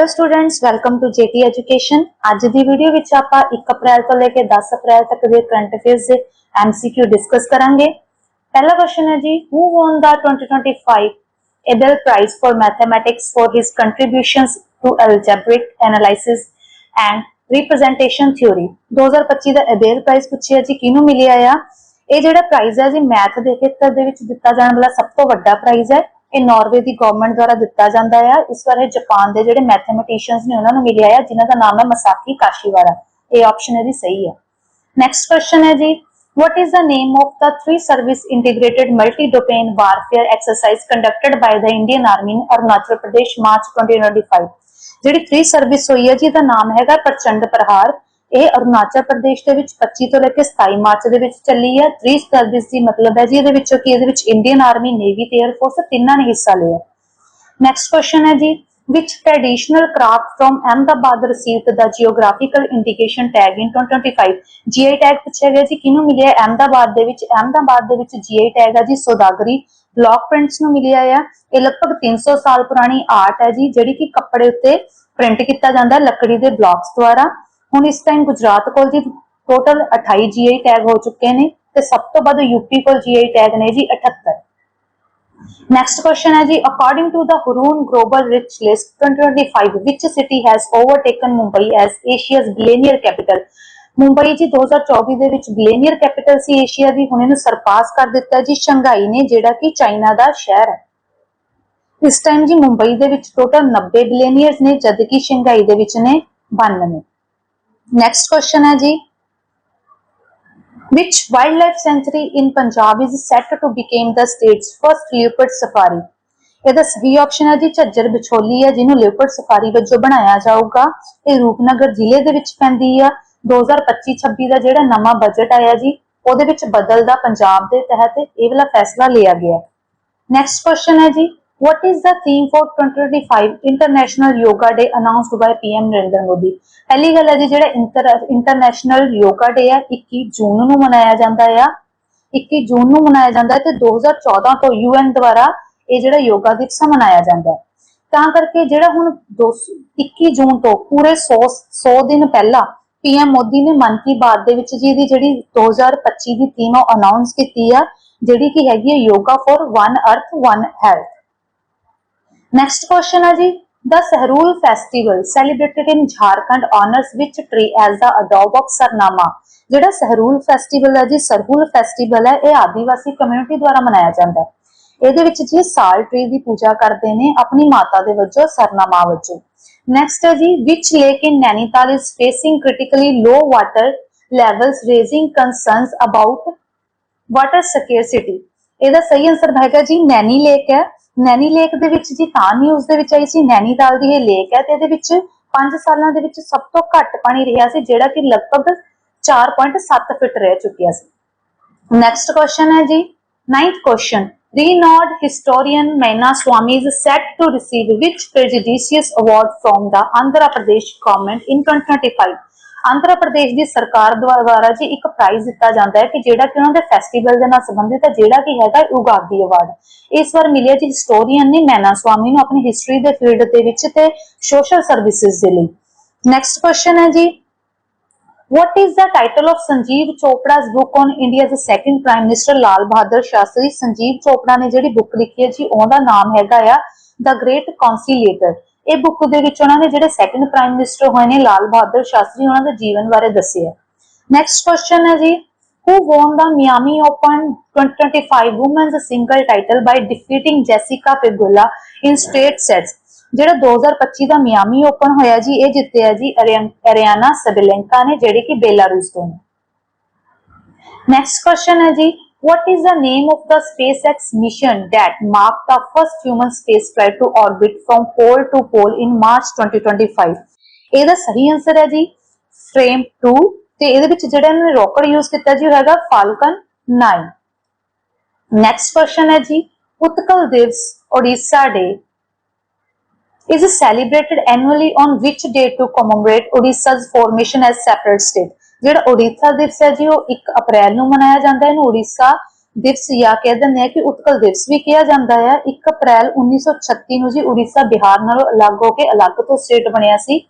Hello students welcome to JT education ਅੱਜ ਦੀ video ਵਿੱਚ ਆਪਾਂ 1 ਅਪ੍ਰੈਲ ਤੋਂ ਲੈ ਕੇ 10 ਅਪ੍ਰੈਲ ਤੱਕ ਦੇ ਕਰੰਟ ਅਫੇਅਰਸ ਦੇ ਐਮਸੀਕਿਊ ਡਿਸਕਸ ਕਰਾਂਗੇ। ਪਹਿਲਾ ਕੁਐਸਚਨ ਹੈ ਜੀ ਹੂ won the 2025 Abel Prize for Mathematics for his contributions to algebraic analysis and representation theory? 2025 the Abel Prize ਪੁੱਛਿਆ ਜੀ, ਕਿਹਨੂੰ ਮਿਲਿਆ ਆ? ਇਹ ਜਿਹੜਾ ਪ੍ਰਾਈਜ਼ ਹੈ ਜੀ ਮੈਥ ਦੇ ਖੇਤਰ ਦੇ ਵਿੱਚ ਦਿੱਤਾ ਜਾਣ ਵਾਲਾ ਸਭ ਤੋਂ ਵੱਡਾ ਪ੍ਰਾਈਜ਼ ਹੈ। ਇਹ ਨਾਰਵੇ ਦੀ ਗਵਰਨਮੈਂਟ ਦੁਆਰਾ ਦਿੱਤਾ ਜਾਂਦਾ ਆ। ਇਸ ਵਾਰ ਇਹ ਜਾਪਾਨ ਦੇ ਜਿਹੜੇ ਮੈਥਮੈਟੀਸ਼ੀਅਨਸ ਨੇ ਉਹਨਾਂ ਨੂੰ ਮਿਲਿਆ ਆ, ਜਿਨ੍ਹਾਂ ਦਾ ਨਾਮ ਹੈ ਮਸਾਕੀ ਕਾਸ਼ੀਵਾਰਾ ਇਹ ਆਪਸ਼ਨ ਇਹਦੀ ਸਹੀ ਹੈ ਨੈਕਸਟ ਕੁਐਸਚਨ ਹੈ ਜੀ, what is the name of the three service integrated multi domain warfare exercise conducted by the indian army in arunachal pradesh, march 2025 ਜਿਹੜੀ 3 ਸਰਵਿਸ ਹੋਈ ਹੈ ਜੀ, ਇਹਦਾ ਨਾਮ ਹੈਗਾ ਪ੍ਰਚੰਡ ਪ੍ਰਹਾਰ। ਇਹ ਅਰੁਣਾਚਲ ਪ੍ਰਦੇਸ਼ ਦੇ ਵਿੱਚ 25 ਤੋਂ ਲੈ ਕੇ 27 ਮਾਰਚ ਦੇ ਵਿੱਚ ਚੱਲੀ ਹੈ 3 ਸਰਵਿਸ ਦੀ ਮਤਲਬ ਹੈ ਜੀ ਇਹਦੇ ਵਿੱਚੋਂ ਕਿ ਇਹਦੇ ਵਿੱਚ ਇੰਡੀਅਨ ਆਰਮੀ ਨੇਵੀ ਤੇ 에ਅਰ ਫੋਰਸ ਤਿੰਨਾਂ ਨੇ ਹਿੱਸਾ ਲਿਆ। ਨੈਕਸਟ ਕੁਐਸਚਨ ਹੈ ਜੀ, which traditional craft from Ahmedabad received the geographical indication tag in 2025 GI tag ਪੁੱਛਿਆ ਗਿਆ ਜੀ, ਕਿਹਨੂੰ ਮਿਲਿਆ ਅਹਿਮਦਾਬਾਦ ਦੇ ਵਿੱਚ ਅਹਿਮਦਾਬਾਦ ਦੇ ਵਿੱਚ GI tag ਹੈ ਜੀ, ਸੌਦਾਗਰੀ। ਬਲੌਕ ਪ੍ਰਿੰਟਸ ਨੂੰ ਮਿਲਿਆ ਆ। ਇਹ ਲਗਭਗ 300 ਸਾਲ ਪੁਰਾਣੀ ਆਰਟ ਹੈ ਜੀ, ਜਿਹੜੀ ਕਿ ਕੱਪੜੇ ਉੱਤੇ ਪ੍ਰਿੰਟ ਕੀਤਾ ਜਾਂਦਾ ਲੱਕੜੀ ਦੇ ਬਲੌਕਸ ਦੁਆਰਾ। ਹੁਣ ਇਸ ਟਾਈਮ ਗੁਜਰਾਤ ਕੋਲ ਜੀ ਟੋਟਲ 28 ਜੀਆਈ ਟੈਗ ਹੋ ਚੁੱਕੇ ਨੇ ਤੇ ਸਭ ਤੋਂ ਵੱਧ ਯੂਪੀ ਕੋਲ ਜੀਆਈ ਟੈਗ ਨੇ ਜੀ 78 ਨੈਕਸਟ ਕੁਐਸਚਨ ਹੈ ਜੀ according to the Hurun global rich list 2025 which city has overtaken Mumbai as Asia's billionaire capital Mumbai ਜੀ 2024 ਦੇ ਵਿੱਚ ਬਿਲੀਨੀਅਰ ਕੈਪੀਟਲ ਸੀ ਏਸ਼ੀਆ ਦੀ ਹੁਣ ਇਹਨੂੰ ਸਰਪਾਸ ਕਰ ਦਿੱਤਾ ਜੀ ਸ਼ੰਘਾਈ ਨੇ ਜਿਹੜਾ ਕਿ ਚਾਈਨਾ ਦਾ ਸ਼ਹਿਰ ਹੈ ਇਸ ਟਾਈਮ ਜੀ ਮੁੰਬਈ ਦੇ ਵਿੱਚ ਟੋਟਲ 90 ਬਿਲੀਨੀਅਰਸ ਨੇ ਜਦਕਿ ਸ਼ੰਘਾਈ ਦੇ ਵਿੱਚ ਨੇ 92 ਨੈਕਸਟ ਕੁਐਸਚਨ ਹੈ ਜੀ which wildlife sanctuary in Punjab is set to become the state's first leopard safari? ਇਹਦਾ ਸਹੀ ਆਪਸ਼ਨ ਹੈ ਜੀ ਝੱਜਰ ਵਿਛੋਲੀ ਹੈ ਜਿਹਨੂੰ leopard ਸਫਾਰੀ ਵਜੋਂ ਬਣਾਇਆ ਜਾਊਗਾ ਇਹ ਰੂਪਨਗਰ ਜ਼ਿਲ੍ਹੇ ਦੇ ਵਿੱਚ ਪੈਂਦੀ ਆ 2025-26 ਦਾ ਜਿਹੜਾ ਨਵਾਂ ਬਜਟ ਆਇਆ ਜੀ ਉਹਦੇ ਵਿੱਚ ਬਦਲਦਾ ਪੰਜਾਬ ਦੇ ਤਹਿਤ ਇਹ ਵਾਲਾ ਫੈਸਲਾ ਲਿਆ ਗਿਆ ਨੈਕਸਟ ਕੁਐਸਚਨ ਹੈ ਜੀ what is the theme for 2025 international yoga day announced by pm Narendra Modi ਪਹਿਲੀ ਗੱਲ ਹੈ ਜੀ, ਜਿਹੜਾ ਇੰਟਰਨੈਸ਼ਨਲ ਯੋਗਾ ਡੇ ਹੈ 21 ਜੂਨ ਨੂੰ ਮਨਾਇਆ ਜਾਂਦਾ ਆ। 21 ਜੂਨ ਨੂੰ ਮਨਾਇਆ ਜਾਂਦਾ ਤੇ 2014 ਤੋਂ ਯੂਐਨ ਦੁਆਰਾ ਇਹ ਜਿਹੜਾ ਯੋਗਾ ਦਿਵਸ ਮਨਾਇਆ ਜਾਂਦਾ ਤਾਂ ਕਰਕੇ ਜਿਹੜਾ ਹੁਣ 21 ਜੂਨ ਤੋਂ ਪੂਰੇ 100 100 ਦਿਨ ਪਹਿਲਾਂ ਪੀਐਮ ਮੋਦੀ ਨੇ ਮਨ ਕੀ ਬਾਤ ਦੇ ਵਿੱਚ ਜੀ ਦੀ ਜਿਹੜੀ 2025 ਦੀ ਥੀਮ ਉਹ ਅਨਾਉਂਸ ਕੀਤੀ ਆ, ਜਿਹੜੀ ਕਿ ਹੈਗੀ ਹੈ yoga for one earth one health next question ਹੈ ਜੀ The Sahrul festival celebrated in Jharkhand honors which tree as the adobe of Sarnama ਜਿਹੜਾ ਸਹਰੂਲ ਫੈਸਟੀਵਲ ਹੈ ਜੀ ਸਰਹੂਲ ਫੈਸਟੀਵਲ ਹੈ ਇਹ ਆਦੀਵਾਸੀ ਕਮਿਊਨਿਟੀ ਦੁਆਰਾ ਮਨਾਇਆ ਜਾਂਦਾ ਹੈ ਇਹਦੇ ਵਿੱਚ ਜੀ ਸਾਲ ਟ੍ਰੀ ਦੀ ਪੂਜਾ ਕਰਦੇ ਨੇ ਆਪਣੀ ਮਾਤਾ ਦੇ ਵਜੋਂ ਸਰਨਾਮਾ ਵਜੋਂ ਨੈਕਸਟ ਹੈ ਜੀ ਵਿਚ lake in Nainital is facing critically low water levels raising concerns about water scarcity ਇਹਦਾ ਸਹੀ ਆਨਸਰ ਹੈਗਾ ਜੀ ਨੈਨੀ ਲੇਕ ਹੈ ਨੈਣੀ ਲੇਕ ਦੇ ਵਿੱਚ ਜੀ ਤਾਂ ਨਿਊਜ਼ ਦੇ ਵਿੱਚ ਆਈ ਸੀ ਨੈਣੀਤਾਲ ਦੀ ਇਹ ਲੇਕ ਹੈ ਤੇ ਇਹਦੇ ਵਿੱਚ 5 ਸਾਲਾਂ ਦੇ ਵਿੱਚ ਸਭ ਤੋਂ ਘੱਟ ਪਾਣੀ ਰਿਹਾ ਸੀ ਜਿਹੜਾ ਕਿ ਲਗਭਗ 4.7 ਫਿਟ ਰਹਿ ਚੁੱਕਿਆ ਸੀ ਨੈਕਸਟ ਕੁਐਸਚਨ ਹੈ ਜੀ ninth question renowned historian Maina Swami is set to receive which prestigious award from the Andhra Pradesh government in 2025 Andhra Pradesh ਦੀ ਸਰਕਾਰ ਦੁਆਰਾ ਜੀ ਇੱਕ ਪ੍ਰਾਈਜ਼ ਦਿੱਤਾ ਜਾਂਦਾ ਹੈ ਕਿ ਜਿਹੜਾ ਕਿ ਉਹਨਾਂ ਦੇ ਫੈਸਟੀਵਲ ਦੇ ਨਾਲ ਸੰਬੰਧਿਤ ਹੈ, ਜਿਹੜਾ ਕਿ ਹੈਗਾ ਉਗਾਦੀ ਅਵਾਰਡ ਇਸ ਵਾਰ ਮਿਲਿਆ ਜੀ ਹਿਸਟੋਰੀਅਨ ਨੇ ਮੈਨਾ ਸਵਾਮੀ ਨੂੰ ਆਪਣੀ ਹਿਸਟਰੀ ਦੇ ਫੀਲਡ ਦੇ ਵਿੱਚ ਤੇ ਸੋਸ਼ਲ ਸਰਵਿਸਿਜ਼ ਦੇ ਲਈ ਨੈਕਸਟ ਕੁਐਸਚਨ ਹੈ ਜੀ, What is the title of Sanjeev Chopra's book on India's second Prime Minister Lal Bahadur Shastri? Sanjeev Chopra ਨੇ ਜਿਹੜੀ ਬੁੱਕ ਲਿਖੀ ਹੈ ਜੀ, ਉਹਦਾ ਨਾਮ ਹੈਗਾ ਆ, The Great Conciliator. ਇਹ ਬੁੱਕ ਦੇ ਵਿੱਚ ਉਹਨਾਂ ਨੇ ਜਿਹੜੇ ਸੈਕੰਡ ਪ੍ਰਾਈਮ ਮਿਨਿਸਟਰ ਹੋਏ ਨੇ, ਲਾਲ ਬਹਾਦਰ ਸ਼ਾਸਤਰੀ, ਉਹਨਾਂ ਦੇ ਜੀਵਨ ਬਾਰੇ ਦੱਸਿਆ ਨੈਕਸਟ ਕੁਐਸਚਨ ਹੈ ਜੀ, who won the Miami Open 2025 women's single title by defeating Jessica Pegula in straight sets? ਜਿਹੜਾ 2025 ਦਾ ਮਿਆਮੀ ਓਪਨ ਹੋਇਆ ਜੀ, ਇਹ ਜਿੱਤਿਆ ਜੀ ਅਰੀਆਨਾ ਸਬਲੈਂਕਾ ਨੇ, ਜਿਹੜੀ ਕਿ ਬੇਲਾਰੂਸ ਤੋਂ ਨੇ। ਨੈਕਸਟ ਕੁਐਸਚਨ ਹੈ ਜੀ what is the name of the SpaceX mission that marked the first human space flight to orbit from pole to pole in March 2025 ਇਹਦਾ ਸਹੀ ਆਨਸਰ ਹੈ ਜੀ ਫਰੇਮ 2 ਤੇ ਇਹਦੇ ਵਿੱਚ ਜਿਹੜਾ ਇਹਨਾਂ ਨੇ ਰੌਕਟ ਯੂਜ਼ ਕੀਤਾ ਜੀ ਉਹ ਹੈਗਾ ਫਾਲਕਨ 9 ਨੈਕਸਟ ਕੁਐਸਚਨ ਹੈ ਜੀ ਉਤਕਲ ਦਿਵਸ ਓਡੀਸ਼ਾ ਡੇ is celebrated annually on which day to commemorate Odisha's formation as separate state ਜਿਹੜਾ ਓਡੀਸ਼ਾ ਦਿਵਸ ਹੈ ਜੀ, ਉਹ 1 ਅਪ੍ਰੈਲ ਨੂੰ ਮਨਾਇਆ ਜਾਂਦਾ ਹੈ। ਇਹਨੂੰ ਓਡੀਸ਼ਾ ਦਿਵਸ ਜਾਂ ਕਹਿ ਦਿੰਦੇ ਆ ਕਿ ਉਤਕਲ ਦਿਵਸ ਵੀ ਕਿਹਾ ਜਾਂਦਾ ਹੈ। 1 ਅਪ੍ਰੈਲ 1936 ਨੂੰ ਜੀ ਉੜੀਸਾ ਬਿਹਾਰ ਨਾਲੋਂ ਅਲੱਗ ਹੋ ਕੇ ਅਲੱਗ ਤੋਂ ਸਟੇਟ ਬਣਿਆ ਸੀ।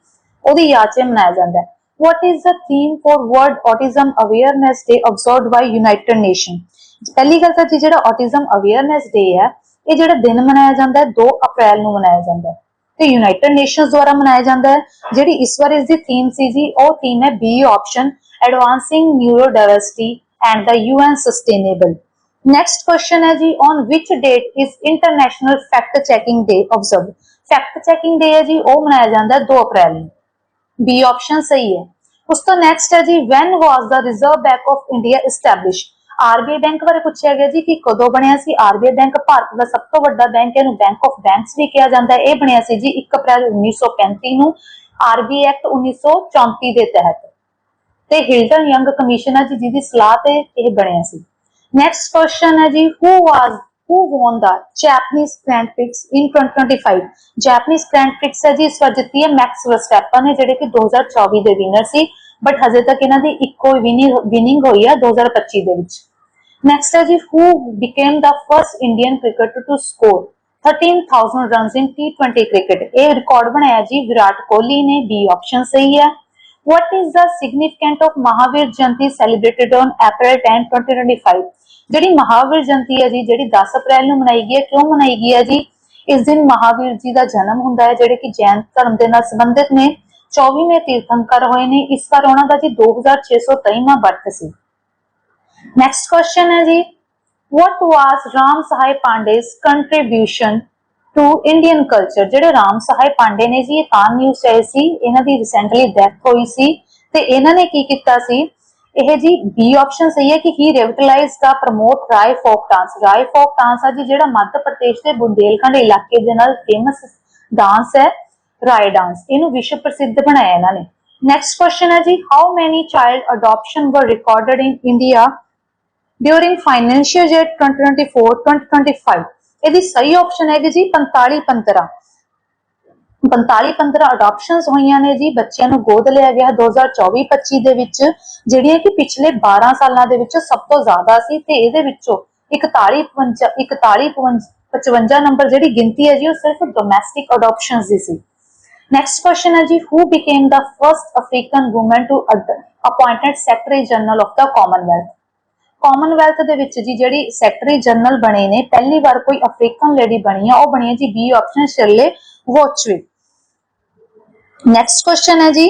ਉਹਦੀ ਯਾਦ 'ਚ ਮਨਾਇਆ ਜਾਂਦਾ ਹੈ। What is the theme for world autism awareness day observed by united nation ਪਹਿਲੀ ਗੱਲ ਤਾਂ ਜੀ, ਜਿਹੜਾ autism awareness day ਹੈ, ਇਹ ਜਿਹੜਾ ਦਿਨ ਮਨਾਇਆ ਜਾਂਦਾ ਹੈ 2 ਅਪ੍ਰੈਲ ਨੂੰ ਮਨਾਇਆ ਜਾਂਦਾ ਹੈ। ਤੇ ਯੂਨਾਈਟਿਡ ਨੇਸ਼ਨਸ ਦੁਆਰਾ ਮਨਾਇਆ ਜਾਂਦਾ ਹੈ, ਜਿਹੜੀ ਇਸ ਵਾਰ ਇਸ ਦੀ ਥੀਮ ਸੀ ਜੀ, ਉਹ ਥੀਮ ਹੈ B option advancing neurodiversity and the UN sustainable next question ਹੈ ਜੀ on which date is international fact checking day observe fact checking day ਹੈ ਜੀ, ਉਹ ਮਨਾਇਆ ਜਾਂਦਾ ਹੈ 2 ਅਪ੍ਰੈਲ ਨੂੰ। ਬੀ ਆਪਸ਼ਨ ਸਹੀ ਹੈ। ਉਸ ਤੋਂ ਨੈਕਸਟ ਹੈ ਜੀ, when was the reserve bank of india established? RBI bank ਬਾਰੇ ਪੁੱਛਿਆ ਗਿਆ ਜੀ ਕਿ ਕਦੋਂ ਬਣਿਆ ਸੀ? ਆਰਬੀਆਈ ਬੈਂਕ ਭਾਰਤ ਦਾ ਸਭ ਤੋਂ ਵੱਡਾ ਬੈਂਕ ਹੈ, ਇਹਨੂੰ ਬੈਂਕ ਆਫ ਬੈਂਕਸ ਵੀ ਕਿਹਾ ਜਾਂਦਾ ਹੈ। ਇਹ ਬਣਿਆ ਸੀ ਜੀ 1 ਅਪ੍ਰੈਲ 1935 ਨੂੰ, ਆਰਬੀਆਈ ਐਕਟ 1934 ਦੇ ਤਹਿਤ। ਤੇ ਹਿਲਟਨ ਯੰਗ ਕਮਿਸ਼ਨ ਹੈ ਜੀ, ਜਿਹਦੀ ਸਲਾਹ ਤੇ ਇਹ ਬਣਿਆ ਸੀ। ਨੈਕਸਟ ਕੁਐਸਚਨ ਹੈ ਜੀ who was who won the Japanese Grand Prix in 2025 Japanese Grand Prix ਹੈ ਜੀ, ਇਸ ਵਾਰ ਜਿੱਤੀ ਹੈ ਮੈਕਸ ਵਰਸਟੈਪਨ ਨੇ, ਜਿਹੜੇ ਕਿ 2024 ਦੇ ਵਿਨਰ ਸੀ। ਬਟ ਹਜੇ ਤੱਕ ਇਹਨਾਂ ਦੀ ਇੱਕੋ ਵਿਨਿੰਗ ਹੋਈ ਹੈ 2025 ਦੇ ਵਿੱਚ। ਨੈਕਸਟ ਹੈ ਜੀ became the first Indian cricketer to score 13000 runs in T20 cricket. ਇਹ ਰਿਕਾਰਡ ਬਣਾਇਆ ਜੀ ਵਿਰਾਟ ਕੋਹਲੀ ਨੇ ਬੀ ਆਪਸ਼ਨ ਸਹੀ ਹੈ। What is the significance of Mahavir Jayanti celebrated on April 10 2025 ਜਿਹੜੀ ਮਹਾਵੀਰ ਜਯੰਤੀ ਹੈ ਜੀ, ਜਿਹੜੀ 10 ਅਪ੍ਰੈਲ ਨੂੰ ਮਨਾਈ ਗਈ ਹੈ, ਕਿਉਂ ਮਨਾਈ ਗਈ ਹੈ ਜੀ? ਇਸ ਦਿਨ ਮਹਾਵੀਰ ਜੀ ਦਾ ਜਨਮ ਹੁੰਦਾ ਹੈ, ਜਿਹੜੇ ਕਿ ਜੈਨ ਧਰਮ ਦੇ ਨਾਲ ਸੰਬੰਧਿਤ ਨੇ। 24ਵੇਂ ਤੀਰਥੰਕਰ ਹੋਏ ਨੇ। ਇਸ ਵਾਰ ਉਹਨਾਂ ਦਾ ਜੀ 2623ਵਾਂ ਵਰਤ ਸੀ। Next question ਹੈ ਜੀ what was Ram Sahai ਪਾਂਡੇ's contribution to Indian culture? ਜਿਹੜੇ ਰਾਮ ਸਹਾਇ ਪਾਂਡੇ ਨੇ ਜੀ ਇਹ ਤਾਂ ਨਿਊਜ਼ ਆਈ ਸੀ ਇਹਨਾਂ ਦੀ ਰੀਸੈਂਟਲੀ ਡੈਥ ਹੋਈ ਸੀ ਤੇ ਇਹਨਾਂ ਨੇ ਕੀ ਕੀਤਾ ਸੀ ਇਹ ਜੀ ਬੀ ਆਪਸ਼ਨ ਸਹੀ ਹੈ ਕਿ ਹੀ revitalize the promote Rai folk dance Rai folk dance ਆ ਜੀ ਜਿਹੜਾ ਮੱਧ ਪ੍ਰਦੇਸ਼ ਦੇ ਬੁੰਦੇਲਖੰਡ ਇਲਾਕੇ ਦੇ ਨਾਲ ਫੇਮਸ ਡਾਂਸ ਹੈ ਰਾਏ ਡਾਂਸ ਇਹਨੂੰ ਵਿਸ਼ਵ ਪ੍ਰਸਿੱਧ ਬਣਾਇਆ ਇਹਨਾਂ ਨੇ ਨੈਕਸਟ ਕੁਐਸਚਨ ਹੈ ਜੀ how many child adoption were recorded in India during financial year 2024-2025 ਇਹਦੀ ਸਹੀ ਆਪਸ਼ਨ ਹੈ ਜੀ 45 15 45 15 ਅਡਾਪਸ਼ਨਸ ਹੋਈਆਂ ਨੇ ਜੀ, ਬੱਚਿਆਂ ਨੂੰ ਗੋਦ ਲਿਆ ਗਿਆ 2024-25 ਦੇ ਵਿੱਚ, ਜਿਹੜੀਆਂ ਕਿ ਪਿਛਲੇ 12 ਸਾਲਾਂ ਦੇ ਵਿੱਚ ਸਭ ਤੋਂ ਜ਼ਿਆਦਾ ਸੀ ਤੇ ਇਹਦੇ ਵਿੱਚੋਂ 41 55 41 55 ਨੰਬਰ ਜਿਹੜੀ ਗਿਣਤੀ ਹੈ ਜੀ, ਉਹ ਸਿਰਫ ਡੋਮੈਸਟਿਕ ਅਡਾਪਸ਼ਨਸ ਦੀ ਸੀ। ਨੈਕਸਟ ਕੁਐਸਚਨ ਹੈ ਜੀ who became the first African woman to ad- appointed secretary general of the Commonwealth ਦੇ ਵਿੱਚ ਜੀ ਜਿਹੜੀ ਸੈਕਟਰੀ ਜਨਰਲ ਬਣੇ ਨੇ, ਪਹਿਲੀ ਵਾਰ ਕੋਈ ਅਫਰੀਕਨ ਲੇਡੀ ਬਣੀ ਆ, ਉਹ ਬਣੀ ਹੈ ਜੀ ਬੀ ਆਪਸ਼ਨ ਸ਼ਿਰਲੇ ਵੋਚਵਿਕ ਨੈਕਸਟ ਕੁਐਸਚਨ ਹੈ ਜੀ।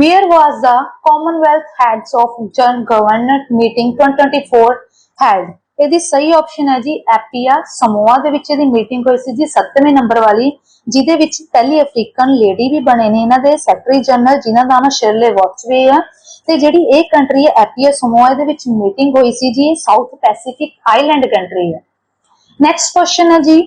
Where was the commonwealth heads of gen governor meeting 2024 held? ਇਹਦੀ ਸਹੀ ਆਪਸ਼ਨ ਹੈ ਜੀ ਐਪੀਆ ਸਮੋਆ ਦੇ ਵਿੱਚ ਇਹਦੀ ਮੀਟਿੰਗ ਹੋਈ ਸੀ ਜੀ 7ਵੇਂ ਨੰਬਰ ਵਾਲੀ, ਜਿਹਦੇ ਵਿੱਚ ਪਹਿਲੀ ਅਫਰੀਕਨ ਲੇਡੀ ਵੀ ਬਣੇ ਨੇ। ਇਹਨਾਂ ਦੇ ਸੈਕਟਰੀ ਜਨਰਲ ਜਿਨ੍ਹਾਂ ਦਾ ਨਾਮ ਸ਼ਿਰਲੇ ਵਾਚਵੇ ਆ ਤੇ ਜਿਹੜੀ ਇਹ ਕੰਟਰੀ ਹੈ ਐਪੀਆ ਸਮੋਆ ਦੇ ਵਿੱਚ ਮੀਟਿੰਗ ਹੋਈ ਸੀ ਜੀ ਸਾਊਥ ਪੈਸੀਫਿਕ ਆਈਲੈਂਡ ਕੰਟਰੀ ਹੈ। ਨੈਕਸਟ ਕੁਐਸਚਨ ਹੈ ਜੀ,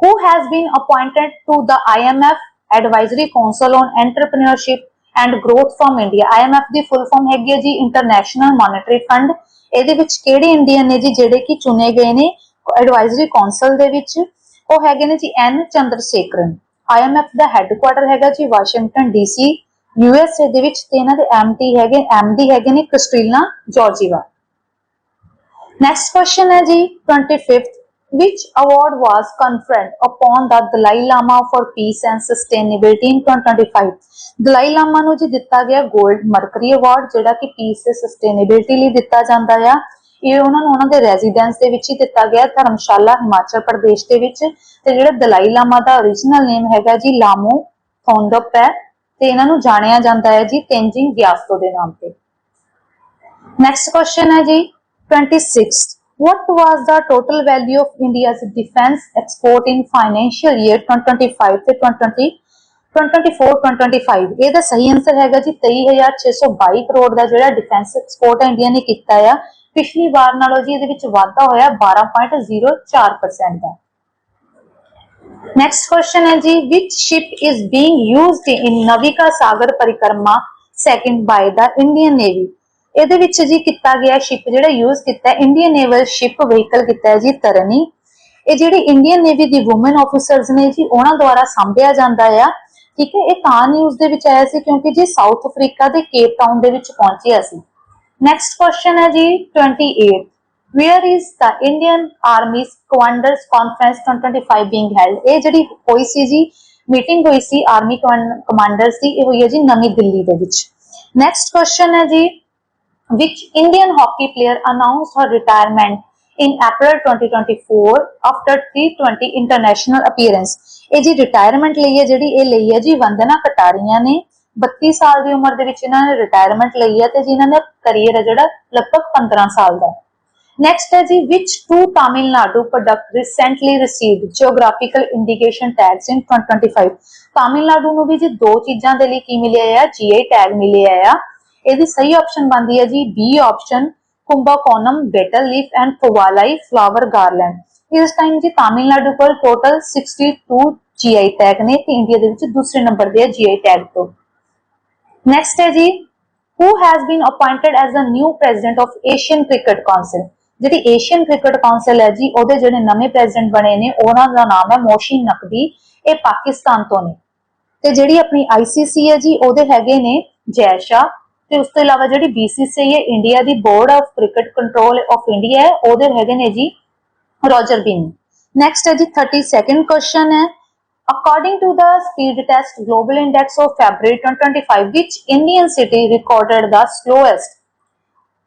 who has been appointed to the IMF Advisory Council on Entrepreneurship and Growth from India? IMF ਦੀ ਫੁੱਲ ਫਾਰਮ ਹੈਗੀ ਹੈ ਜੀ ਇੰਟਰਨੈਸ਼ਨਲ ਮੋਨਿਟਰੀ ਫੰਡ ਇਹਦੇ ਵਿੱਚ ਕਿਹੜੇ ਇੰਡੀਅਨ ਨੇ ਜੀ, ਜਿਹੜੇ ਕਿ ਚੁਣੇ ਗਏ ਨੇ ਐਡਵਾਈਜ਼ਰੀ ਕਾਉਂਸਲ ਦੇ ਵਿੱਚ? ਉਹ ਹੈਗੇ ਨੇ ਜੀ ਐਨ ਚੰਦਰ ਚੰਦਰਸ਼ੇਖਰਨ IMF ਦਾ ਹੈੱਡਕੁਆਟਰ ਹੈਗਾ ਜੀ ਵਾਸ਼ਿੰਗਟਨ ਡੀਸੀ ਯੂਐਸਏ ਦੇ ਵਿੱਚ ਤੇ ਇਹਨਾਂ ਦੇ ਐਮਟੀ ਹੈਗੇ ਐਮਡੀ ਹੈਗੇ ਨੇ ਕ੍ਰਿਸਟੀਨਾ ਜਾਰਜੀਵਾ। ਨੈਕਸਟ question ਹੈ ਜੀ 25th which award was conferred upon the Dalai Lama for peace and sustainability in 2025 ਦਲਾਈ ਲਾਮਾ ਨੂੰ ਜੀ ਦਿੱਤਾ ਗਿਆ 골ਡ ਮਰਕਰੀ ਅਵਾਰਡ ਜਿਹੜਾ ਕਿ ਪੀਸ ਤੇ ਸਸਟੇਨੇਬਿਲਟੀ ਲਈ ਦਿੱਤਾ ਜਾਂਦਾ ਆ। ਇਹ ਉਹਨਾਂ ਨੂੰ ਉਹਨਾਂ ਦੇ ਰੈਜ਼ੀਡੈਂਸ ਦੇ ਵਿੱਚ ਹੀ ਦਿੱਤਾ ਗਿਆ, ਧਰਮਸ਼ਾਲਾ ਹਿਮਾਚਲ ਪ੍ਰਦੇਸ਼ ਦੇ ਵਿੱਚ। ਤੇ ਜਿਹੜਾ ਦਲਾਈ ਲਾਮਾ ਦਾ origignal ਨੇਮ ਹੈਗਾ ਜੀ ਲਾਮੋ ਥੋਂਡਪ ਹੈ। ਤੇ ਇਹਨਾਂ ਨੂੰ ਜਾਣਿਆ ਜਾਂਦਾ ਹੈ ਜੀ ਤੇਂਜਿੰਗ ਗਿਆਸਤੋ ਦੇ ਨਾਮ ਤੇ। Next question ਹੈ ਜੀ 26th What was the total value of India's defense export in financial year 2025 ਤੇ 2020 2024-2025 ਇਹਦਾ ਸਹੀ ਆਨਸਰ ਹੈਗਾ ਜੀ 23622 ਕਰੋੜ ਦਾ ਜਿਹੜਾ ਡਿਫੈਂਸ ਐਕਸਪੋਰਟ ਇੰਡੀਆ ਨੇ ਕੀਤਾ ਆ। ਪਿਛਲੀ ਵਾਰ ਨਾਲੋਂ ਜੀ ਇਹਦੇ ਵਿੱਚ ਵਾਧਾ ਹੋਇਆ 12.04% ਦਾ। ਨੈਕਸਟ ਕੁਐਸਚਨ ਹੈ ਜੀ, which ship is being used in Navika Sagar Parikrama second by the Indian Navy? ਇਹਦੇ ਵਿੱਚ ਜੀ ਕੀਤਾ ਗਿਆ ਸ਼ਿਪ ਜਿਹੜਾ ਯੂਜ਼ ਕੀਤਾ ਹੈ ਇੰਡੀਅਨ ਨੇਵਲ ਸ਼ਿਪ ਵਹੀਕਲ ਕੀਤਾ ਹੈ ਜੀ, ਤਰਨੀ। ਇਹ ਜਿਹੜੀ ਇੰਡੀਅਨ ਨੇਵੀ ਦੀ ਔਮਨ ਆਫੀਸਰਸ ਨੇ ਜੀ, ਉਹਨਾਂ ਦੁਆਰਾ ਸੰਭਿਆ ਜਾਂਦਾ ਆ। ਠੀਕ ਹੈ, ਇਹ ਤਾਂ ਨਿਊਜ਼ ਦੇ ਵਿੱਚ ਆਇਆ ਸੀ ਕਿਉਂਕਿ ਜੀ ਸਾਊਥ ਅਫਰੀਕਾ ਦੇ ਕੇਪ ਟਾਊਨ ਦੇ ਵਿੱਚ ਪਹੁੰਚਿਆ ਸੀ। ਨੈਕਸਟ ਕੁਐਸਚਨ ਹੈ ਜੀ 28 where is the Indian army's commanders conference 2025 being held ਇਹ ਜਿਹੜੀ ਹੋਈ ਸੀ ਜੀ ਮੀਟਿੰਗ ਹੋਈ ਸੀ ਆਰਮੀ ਕਮਾਂਡਰਸ ਦੀ, ਇਹ ਹੋਈ ਹੈ ਜੀ ਨਵੀਂ ਦਿੱਲੀ ਦੇ ਵਿੱਚ। ਨੈਕਸਟ ਕੁਐਸਚਨ ਹੈ ਜੀ, which Indian hockey player announced her retirement in April 2024 after 320 international appearance? ਇਹ ਜੀ ਰਿਟਾਇਰਮੈਂਟ ਲਈ ਹੈ ਜਿਹੜੀ, ਇਹ ਲਈ ਹੈ ਜੀ ਵੰਦਨਾ ਕਟਾਰੀਆ ਨੇ। 32 ਸਾਲ ਦੀ ਉਮਰ ਦੇ ਵਿੱਚ ਇਹਨਾਂ ਨੇ ਰਿਟਾਇਰਮੈਂਟ ਲਈ ਹੈ ਤੇ ਜਿਨ੍ਹਾਂ ਦਾ ਕੈਰੀਅਰ ਹੈ ਜਿਹੜਾ ਲਗਭਗ 15 ਸਾਲ ਦਾ ਨੈਕਸਟ ਹੈ ਜੀ which two Tamil Nadu product recently received geographical indication tags in 2025 Tamil Nadu ਨੂੰ ਵੀ ਜੀ ਦੋ ਚੀਜ਼ਾਂ ਦੇ ਲਈ ਕੀ ਮਿਲਿਆ ਆ ਜੀਆਈ ਟੈਗ ਮਿਲਿਆ ਆ ਇਹਦੀ ਸਹੀ ਆਪਸ਼ਨ ਬੰਦੀ ਹੈ ਜੀ B option Kumbakonam betel leaf and Kovalai flower garland ਇਸ ਟਾਈਮ ਜੀ ਤਾਮਿਲਨਾਡੂ ਕੋਲ ਟੋਟਲ 62 ਜੀਆਈ ਟੈਗ ਨੇ ਤੇ ਇੰਡੀਆ ਦੇ ਵਿੱਚ ਦੂਸਰੇ ਨੰਬਰ ਦੇ ਹੈ ਜੀਆਈ ਟੈਗ ਤੋਂ ਨੈਕਸਟ ਹੈ ਜੀ who has been appointed as the new president of Asian Cricket Council ਜਿਹੜੀ ਏਸ਼ੀਅਨ ਕ੍ਰਿਕਟ ਕਾਉਂਸਲ ਹੈ ਜੀ, ਉਹਦੇ ਜਿਹੜੇ ਨਵੇਂ ਪ੍ਰੈਜ਼ੀਡੈਂਟ ਬਣੇ ਨੇ, ਉਹਨਾਂ ਦਾ ਨਾਮ ਹੈ ਮੋਸ਼ਿਨ ਨਕਵੀ ਇਹ ਪਾਕਿਸਤਾਨ ਤੋਂ ਨੇ। ਤੇ ਜਿਹੜੀ ਆਪਣੀ ਆਈਸੀਸੀ ਹੈ ਜੀ, ਉਹਦੇ ਹੈਗੇ ਨੇ ਜੈ ਤੇ ਉਸ ਤੋਂ ਇਲਾਵਾ ਜਿਹੜੀ ਬੀਸੀਸੀਆਈ ਹੈ India the board of cricket control of India ਹੈ, ਉਹਦੇ ਹੈਗੇ ਨੇ ਜੀ ਰੋਜਰ ਬਿਨ ਨੈਕਸਟ ਹੈ ਜੀ 32nd ਕੁਐਸਚਨ ਹੈ। According to the speed test global index of february 2025 which indian city recorded the slowest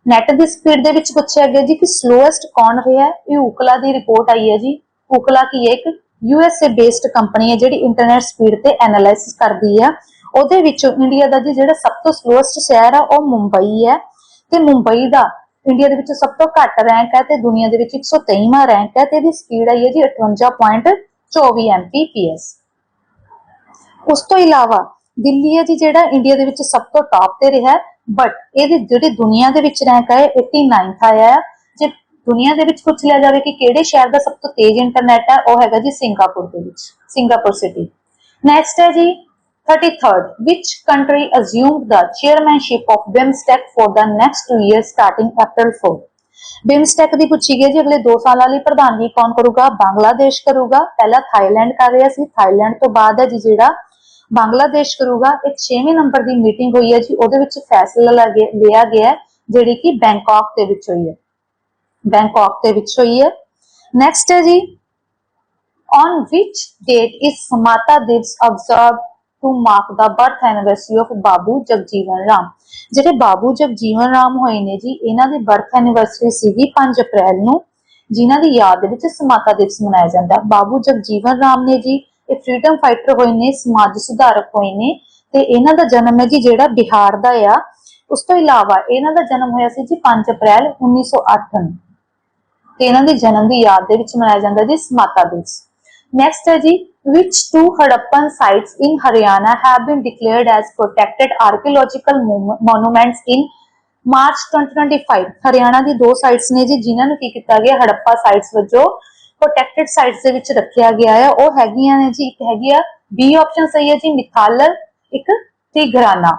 net the speed ਦੇ ਵਿੱਚ ਪੁੱਛਿਆ ਗਿਆ ਜੀ ਕਿ ਸਲੋਐਸਟ ਕੌਣ ਰਿਹਾ ਇਹ ਉਕਲਾ ਦੀ ਰਿਪੋਰਟ ਆਈ ਹੈ ਜੀ। ਉਕਲਾ ਕੀ ਹੈ? ਇੱਕ ਯੂਐਸਏ ਬੇਸਡ ਕੰਪਨੀ ਹੈ ਜਿਹੜੀ ਇੰਟਰਨੈਟ ਸਪੀਡ ਤੇ ਐਨਾਲਾਈਸਿਸ ਕਰਦੀ ਹੈ ਉਹਦੇ ਵਿੱਚੋਂ ਇੰਡੀਆ ਦਾ ਜੀ ਜਿਹੜਾ ਸਭ ਤੋਂ ਸਲੋਐਸਟ ਸ਼ਹਿਰ ਹੈ ਉਹ ਮੁੰਬਈ ਹੈ। ਤੇ ਮੁੰਬਈ ਦਾ ਇੰਡੀਆ ਦੇ ਵਿੱਚ ਸਭ ਤੋਂ ਘੱਟ ਰੈਂਕ ਹੈ ਤੇ ਦੁਨੀਆ ਦੇ ਵਿੱਚ 123ਵਾਂ ਰੈਂਕ ਹੈ ਤੇ ਇਹਦੀ ਸਪੀਡ ਆਈ ਹੈ ਜੀ 58.24 Mbps ਉਸ ਤੋਂ ਇਲਾਵਾ ਦਿੱਲੀ ਹੈ ਜੀ ਜਿਹੜਾ ਇੰਡੀਆ ਦੇ ਵਿੱਚ ਸਭ ਤੋਂ ਟਾਪ ਤੇ ਰਿਹਾ ਬਟ ਇਹਦੀ ਜਿਹੜੀ ਦੁਨੀਆ ਦੇ ਵਿੱਚ ਰੈਂਕ ਹੈ 89th ਆਇਆ ਹੈ ਜੇ ਦੁਨੀਆ ਦੇ ਵਿੱਚ ਪੁੱਛ ਲਿਆ ਜਾਵੇ ਕਿ ਕਿਹੜੇ ਸ਼ਹਿਰ ਦਾ ਸਭ ਤੋਂ ਤੇਜ਼ ਇੰਟਰਨੈਟ ਹੈ ਉਹ ਹੈਗਾ ਜੀ ਸਿੰਗਾਪੁਰ ਦੇ ਵਿੱਚ, ਸਿੰਗਾਪੁਰ ਸਿਟੀ ਨੈਕਸਟ ਹੈ ਜੀ 33rd which country assumed the chairmanship of BIMSTEC for the next two years starting April 4 ਬਿਮਸਟੈਕ ਦੀ ਪੁੱਛੀ ਗਈ ਜੀ, ਅਗਲੇ 2 ਸਾਲਾਂ ਲਈ ਪ੍ਰਧਾਨਗੀ ਕੌਣ ਕਰੂਗਾ? ਬੰਗਲਾਦੇਸ਼ ਕਰੂਗਾ। ਪਹਿਲਾਂ ਥਾਈਲੈਂਡ ਕਰ ਰਿਹਾ ਸੀ। ਥਾਈਲੈਂਡ ਤੋਂ ਬਾਅਦ ਹੈ ਜੀ ਜਿਹੜਾ ਬੰਗਲਾਦੇਸ਼ ਕਰੂਗਾ, ਇਹ 6ਵੇਂ ਨੰਬਰ ਦੀ ਮੀਟਿੰਗ ਹੋਈ ਹੈ ਜੀ, ਉਹਦੇ ਵਿੱਚ ਫੈਸਲਾ ਲਿਆ ਗਿਆ ਜਿਹੜੀ ਕਿ ਬੈਂਕਾਕ ਦੇ ਵਿੱਚ ਹੋਈ ਹੈ। ਬੈਂਕਾਕ ਦੇ ਵਿੱਚ ਹੋਈ ਹੈ। ਨੈਕਸਟ ਹੈ ਜੀ, on which date is Samata Divas observed to mark the birth anniversary of Babu Jagjeevan Ram? ਜਿਹੜੇ ਬਾਬੂ ਜਗਜੀਵਨ ਰਾਮ ਹੋਏ ਨੇ ਜੀ, ਇਹਨਾਂ ਦੀ ਬਰਥ ਐਨੀਵਰਸਰੀ ਸੀਗੀ 5 ਅਪ੍ਰੈਲ ਨੂੰ, ਜਿਨ੍ਹਾਂ ਦੀ ਯਾਦ ਦੇ ਵਿੱਚ ਸਮਾਤਾ ਦਿਵਸ ਮਨਾਇਆ ਜਾਂਦਾ। ਬਾਬੂ ਜਗਜੀਵਨ ਰਾਮ ਨੇ ਜੀ ਇਹ ਫਰੀडम ਫਾਈਟਰ ਹੋਏ ਨੇ, ਸਮਾਜ ਸੁਧਾਰਕ ਹੋਏ ਨੇ ਤੇ ਇਹਨਾਂ ਦਾ ਜਨਮ ਹੈ ਜੀ ਜਿਹੜਾ ਬਿਹਾਰ ਦਾ ਆ। ਉਸ ਤੋਂ ਇਲਾਵਾ ਇਹਨਾਂ ਦਾ ਜਨਮ ਹੋਇਆ ਸੀ ਜੀ 5 ਅਪ੍ਰੈਲ 1908 ਨੂੰ। ਤੇ ਇਹਨਾਂ ਦੇ ਜਨਮ ਦੀ ਯਾਦ ਦੇ ਵਿੱਚ ਮਨਾਇਆ ਜਾਂਦਾ ਜੀ ਸਮਾਤਾ ਦਿਵਸ। ਨੈਕਸਟ ਹੈ ਜੀ, which two Harappan sites in Haryana have been declared as protected archaeological monuments in March 2025 Haryana ਦੀ ਦੋ ਸਾਈਟਸ ਨੇ ਜੀ, ਜਿਨ੍ਹਾਂ ਨੂੰ ਕੀ ਕੀਤਾ ਗਿਆ, ਹੜੱਪਾ ਸਾਈਟਸ ਵਜੋਂ ਪ੍ਰੋਟੈਕਟਡ ਸਾਈਟਸ ਦੇ ਵਿੱਚ ਰੱਖਿਆ ਗਿਆ ਹੈ ਉਹ ਹੈਗੀਆਂ ਨੇ ਜੀ, ਇੱਕ ਹੈਗੀ ਆ ਬੀ ਆਪਸ਼ਨ ਸਹੀ ਹੈ ਜੀ ਮਿਥਾਲਰ ਇੱਕ ਤਿਗਰਾਨਾ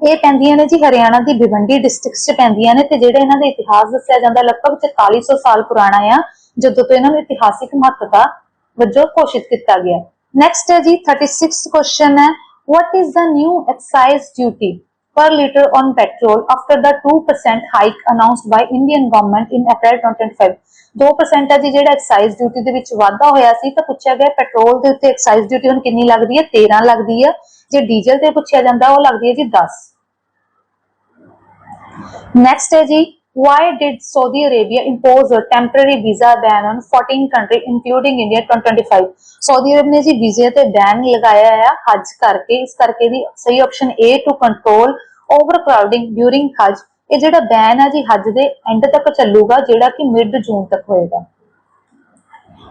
ਇਹ ਪੈਂਦੀਆਂ ਨੇ ਜੀ ਹਰਿਆਣਾ ਦੀ ਭਿਵੰਡੀ ਡਿਸਟ੍ਰਿਕਟ 'ਚ ਪੈਂਦੀਆਂ ਨੇ ਤੇ ਜਿਹੜੇ ਇਹਨਾਂ ਦਾ ਇਤਿਹਾਸ ਦੱਸਿਆ ਜਾਂਦਾ ਲਗਭਗ 4400 ਸਾਲ ਪੁਰਾਣਾ ਆ, ਜਦੋਂ ਤੋਂ ਇਹਨਾਂ ਨੂੰ ਇਤਿਹਾਸਿਕ ਮਹੱਤਤਾ ਵਜੋਂ ਘੋਸ਼ਿਤ ਕੀਤਾ ਗਿਆ। ਨੈਕਸਟ ਹੈ ਜੀ 36th ਕੁਐਸਚਨ ਹੈ, what is the new excise duty? Per liter on petrol after the 2% hike announced by Indian government in April 2025 2% ਹੈ ਜੀ, ਜਿਹੜਾ ਐਕਸਾਈਜ਼ ਡਿਊਟੀ ਦੇ ਵਿੱਚ ਵਾਧਾ ਹੋਇਆ ਸੀ, ਤਾਂ ਪੁੱਛਿਆ ਗਿਆ ਪੈਟਰੋਲ ਦੇ ਉੱਤੇ ਐਕਸਾਈਜ਼ ਡਿਊਟੀ ਹੁਣ ਕਿੰਨੀ ਲੱਗਦੀ ਹੈ? 13 ਲੱਗਦੀ ਹੈ। ਜੇ ਡੀਜ਼ਲ ਤੇ ਪੁੱਛਿਆ ਜਾਂਦਾ, ਉਹ ਲੱਗਦੀ ਹੈ ਜੀ 10 ਨੈਕਸਟ ਹੈ ਜੀ Why did Saudi Arabia impose a temporary visa ban on 14 countries including India 2025? Saudi ਅਰਬ ਨੇ ਜੀ ਵੀਜ਼ੇ ਤੇ ਬੈਨ ਲਗਾਇਆ ਹੈ ਹਜ ਕਰਕੇ ਇਸ ਕਰਕੇ ਦੀ ਸਹੀ option A to control over crowding during Hajj ਇਹ ਜਿਹੜਾ ਬੈਨ ਹੈ ਜੀ ਹਜ ਦੇ ਐਂਡ ਤੱਕ ਚੱਲੂਗਾ ਜਿਹੜਾ ਕਿ ਮਿਡ ਜੂਨ ਤੱਕ ਹੋਏਗਾ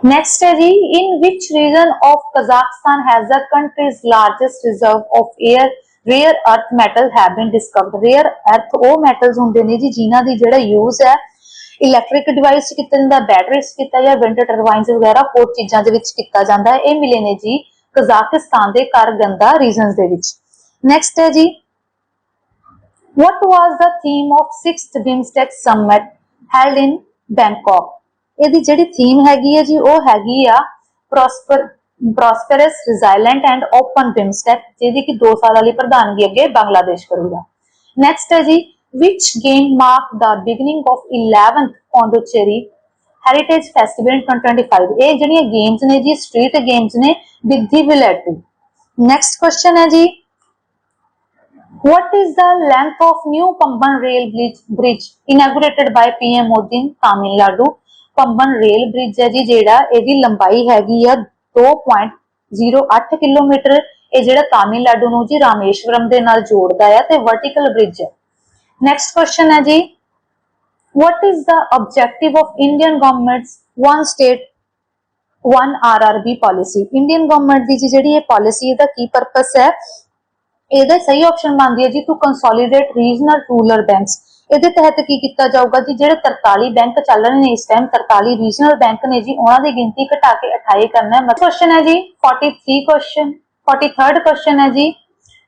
ਨੈਕਸਟ ਹੈ ਜੀ in which region of Kazakhstan has the country's largest reserve of air rare earth metal have been discovered. Rare earth ਉਹ metals ਹੁੰਦੇ ਨੇ ਜੀ, ਜਿਨ੍ਹਾਂ ਦੀ ਜਿਹੜਾ ਯੂਜ਼ ਹੈ ਇਲੈਕਟ੍ਰਿਕ ਡਿਵਾਈਸ ਚ ਕੀਤਾ ਜਾਂਦਾ ਬੈਟਰੀਜ਼ ਕੀਤਾ ਜਾਂ ਵਿੰਡ ਟਰਬਾਈਨਸ ਵਗੈਰਾ ਹੋਰ ਚੀਜ਼ਾਂ ਦੇ ਵਿੱਚ ਕੀਤਾ ਜਾਂਦਾ ਇਹ ਮਿਲੇ ਨੇ ਜੀ ਕਜ਼ਾਕਿਸਤਾਨ ਦੇ ਕਾਰਗੰਦਾ ਰੀਜਨਸ ਦੇ ਵਿੱਚ। ਨੈਕਸਟ ਹੈ ਜੀ, What was the theme of 6th BIMSTEC summit held in Bangkok? ਇਹਦੀ ਜਿਹੜੀ ਥੀਮ ਹੈਗੀ ਹੈ ਜੀ, ਉਹ ਹੈਗੀ ਆ prosper prosperous resilient and open BIMSTEC ਜਿਹਦੀ ਕਿ 2 ਸਾਲਾਂ ਲਈ ਪ੍ਰਧਾਨਗੀ ਅੱਗੇ ਬੰਗਲਾਦੇਸ਼ ਕਰੂਗਾ ਨੈਕਸਟ ਹੈ ਜੀ which game marked the beginning of 11th Pondicherry Heritage Festival in 2025 ਇਹ ਜਿਹੜੀਆਂ ਗੇਮਸ ਨੇ ਜੀ ਸਟਰੀਟ ਗੇਮਸ ਨੇ with the Villette next question ਹੈ ਜੀ What is the length of new Pamban rail bridge, bridge inaugurated by PM Modi in Tamil Nadu? Pamban rail bridge ਹੈ ਜੀ ਜਿਹੜਾ ਇਹਦੀ ਲੰਬਾਈ ਹੈਗੀ ਆ 2.08 ਕਿਲੋਮੀਟਰ, ਇਹ ਜਿਹੜਾ ਤਾਮਿਲਨਾਡੂ ਨੂੰ ਜੀ ਰਾਮੇਸ਼ਵਰਮ ਦੇ ਨਾਲ ਜੋੜਦਾ ਹੈ ਤੇ ਵਰਟੀਕਲ ਬ੍ਰਿਜ ਹੈ ਨੈਕਸਟ ਕੁਐਸਚਨ ਹੈ ਜੀ, what is the objective of indian government's one state, one rrb policy? Indian government ਦੀ ਜਿਹੜੀ ਇਹ ਪਾਲਿਸੀ ਇਹਦਾ ਕੀ ਪਰਪਸ ਹੈ? ਇਹਦਾ ਸਹੀ ਆਪਸ਼ਨ ਬਣਦੀ ਹੈ ਜੀ to consolidate regional rural banks ਇਹਦੇ ਤਹਿਤ ਕੀ ਕੀਤਾ ਜਾਊਗਾ ਜੀ ਜਿਹੜੇ 43 ਬੈਂਕ ਚੱਲ ਰਹੇ ਨੇ ਇਸ ਟਾਈਮ 43 ਰੀਜਨਲ ਬੈਂਕ ਨੇ ਜੀ ਉਹਨਾਂ ਦੀ ਗਿਣਤੀ ਘਟਾ ਕੇ 28 ਕਰਨਾ ਹੈ ਮਤਲਬ ਕੁਐਸਚਨ ਹੈ ਜੀ 43 ਕੁਐਸਚਨ 43rd ਕੁਐਸਚਨ ਹੈ ਜੀ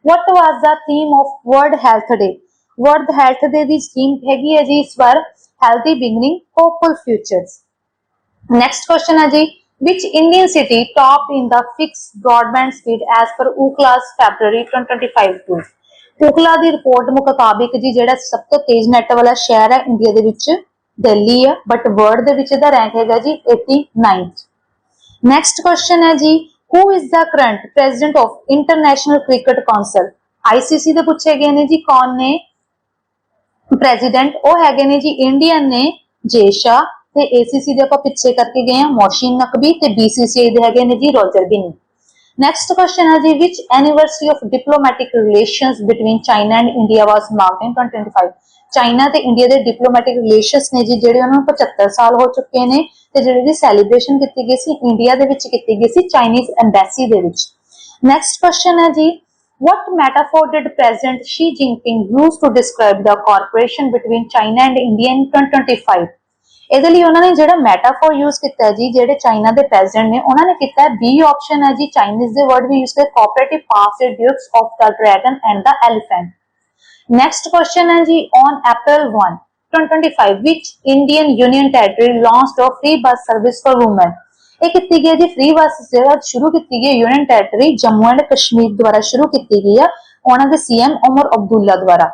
what was the theme of world health day world health day the theme ਹੈਗੀ ਹੈ ਜੀ ਇਸ ਵਾਰ healthy beginning hopeful futures next question ਹੈ ਜੀ which indian city topped in the fixed broadband speed as per ucla's february 2025 tool Ookla ਦੀ report ਮੁਤਾਬਿਕ ਜੀ ਜਿਹੜਾ ਸਭ ਤੋਂ ਤੇਜ਼ ਨੈਟ ਵਾਲਾ ਸ਼ਹਿਰ ਹੈ ਇੰਡੀਆ ਦੇ ਵਿੱਚ, ਦਿੱਲੀ ਹੈ ਬਟ ਵਰਲਡ ਦੇ ਵਿੱਚ ਇਹਦਾ ਰੈਂਕ ਹੈਗਾ ਜੀ 89th ਨੈਕਸਟ ਕੁਐਸਚਨ ਹੈ ਜੀ, who is the current president of international cricket council? ICC ਦੇ ਪੁੱਛੇ ਗਏ ਨੇ ਜੀ, ਕੌਣ ਨੇ? ਪ੍ਰੈਜ਼ੀਡੈਂਟ ਉਹ ਹੈਗੇ ਨੇ ਜੀ ਇੰਡੀਅਨ ਨੇ ਜੇਸ਼ਾ ਤੇ ACC ਦੇ ਆਪਾਂ ਪਿੱਛੇ ਕਰਕੇ ਗਏ ਆ ਮੋਸ਼ਿਨ ਨਕਬੀ ਤੇ BCCI ਦੇ ਹੈਗੇ ਨੇ ਜੀ Roger Binny ਨੈਕਸਟ ਕੁਐਸਚਨ ਹੈ ਜੀ which anniversary of diplomatic relations between China and India was marked in 2025 China ਤੇ ਇੰਡੀਆ ਦੇ ਡਿਪਲੋਮੈਟਿਕ ਰਿਲੇਸ਼ਨਸ ਨੇ ਜੀ ਜਿਹੜੇ ਉਹਨਾਂ ਨੂੰ 75 ਸਾਲ ਹੋ ਚੁੱਕੇ ਨੇ ਤੇ ਜਿਹੜੀ ਦੀ ਸੈਲੀਬ੍ਰੇਸ਼ਨ ਕੀਤੀ ਗਈ ਸੀ ਇੰਡੀਆ ਦੇ ਵਿੱਚ ਕੀਤੀ ਗਈ ਸੀ ਚਾਈਨੀਜ਼ ਐਮਬੈਸੀ ਦੇ ਵਿੱਚ ਨੈਕਸਟ ਕੁਐਸਚਨ ਹੈ ਜੀ what metaphor did president Xi Jinping use to describe the cooperation between China and India in 2025 ਇਹਦੇ ਲਈ ਉਹਨਾਂ ਨੇ ਜਿਹੜਾ ਮੈਟਾਫੋਰ ਯੂਜ਼ ਕੀਤਾ ਹੈ ਜੀ ਜਿਹੜੇ ਚਾਈਨਾ ਦੇ ਪ੍ਰੈਜ਼ੀਡੈਂਟ ਨੇ ਉਹਨਾਂ ਨੇ ਕੀਤਾ ਹੈ ਬੀ ਆਪਸ਼ਨ ਹੈ ਜੀ ਚਾਈਨੀਜ਼ ਦੇ ਵਰਡ ਵੀ ਯੂਜ਼ ਕਰ cooperative past dukes of the dragon and the elephant Next question ਹੈ ਜੀ on April 1, 2025 which Indian Union Territory launched a free bus service for women? ਇਹ ਕੀਤੀ ਗਈ ਹੈ ਜੀ ਫ੍ਰੀ ਬੱਸ ਸੇਵਾ ਸ਼ੁਰੂ ਕੀਤੀ ਗਈ ਹੈ union territory Jammu and Kashmir ਦੁਆਰਾ ਸ਼ੁਰੂ ਕੀਤੀ ਗਈ ਹੈ ਉਹਨਾਂ ਦੇ ਸੀਐਮ ਉਮਰ ਅਬਦੁੱਲਾ ਦੁਆਰਾ।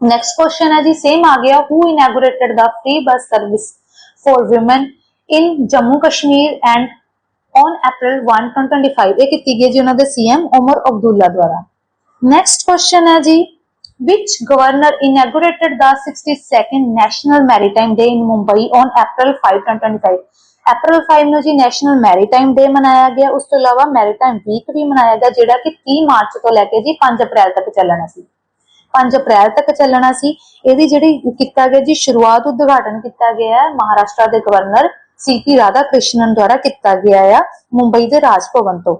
ਨੈਕਸਟ ਕੁਐਸਚਨ ਹੈ ਜੀ ਸੇਮ ਆ ਗਿਆ who inaugurated the free bus service for women in Jammu Kashmir and on April 1 2025 ਇਹ ਕੀਤੀ ਗਈ ਜੀ ਉਹਨਾਂ ਦੇ ਸੀਐਮ ਉਮਰ ਅਬਦੁੱਲਾ ਦੁਆਰਾ ਨੈਕਸਟ ਕੁਐਸਚਨ ਹੈ ਜੀ which governor inaugurated the 62nd national maritime day in mumbai on april 5 2025 ਅਪ੍ਰੈਲ 5 ਨੂੰ ਜੀ ਨੈਸ਼ਨਲ ਮੈਰੀਟਾਈਮ ਡੇ ਮਨਾਇਆ ਗਿਆ ਉਸ ਤੋਂ ਇਲਾਵਾ ਮੈਰੀਟਾਈਮ ਵੀਕ ਵੀ ਮਨਾਇਆ ਗਿਆ ਜਿਹੜਾ ਕਿ 30 ਮਾਰਚ ਤੋਂ ਲੈ ਕੇ ਜੀ 5 ਅਪ੍ਰੈਲ ਤੱਕ ਚੱਲਣਾ ਸੀ 5 ਅਪ੍ਰੈਲ ਤੱਕ ਚੱਲਣਾ ਸੀ ਇਹਦੀ ਜਿਹੜੀ ਕੀਤਾ ਗਿਆ ਜੀ ਸ਼ੁਰੂਆਤ ਉਦਘਾਟਨ ਕੀਤਾ ਗਿਆ ਹੈ ਮਹਾਰਾਸ਼ਟਰ ਦੇ ਗਵਰਨਰ ਸੀਪੀ ਰਾਧਾ ਕ੍ਰਿਸ਼ਨਨ ਦੁਆਰਾ ਕੀਤਾ ਗਿਆ ਹੈ ਮੁੰਬਈ ਦੇ ਰਾਜ ਭਵਨ ਤੋਂ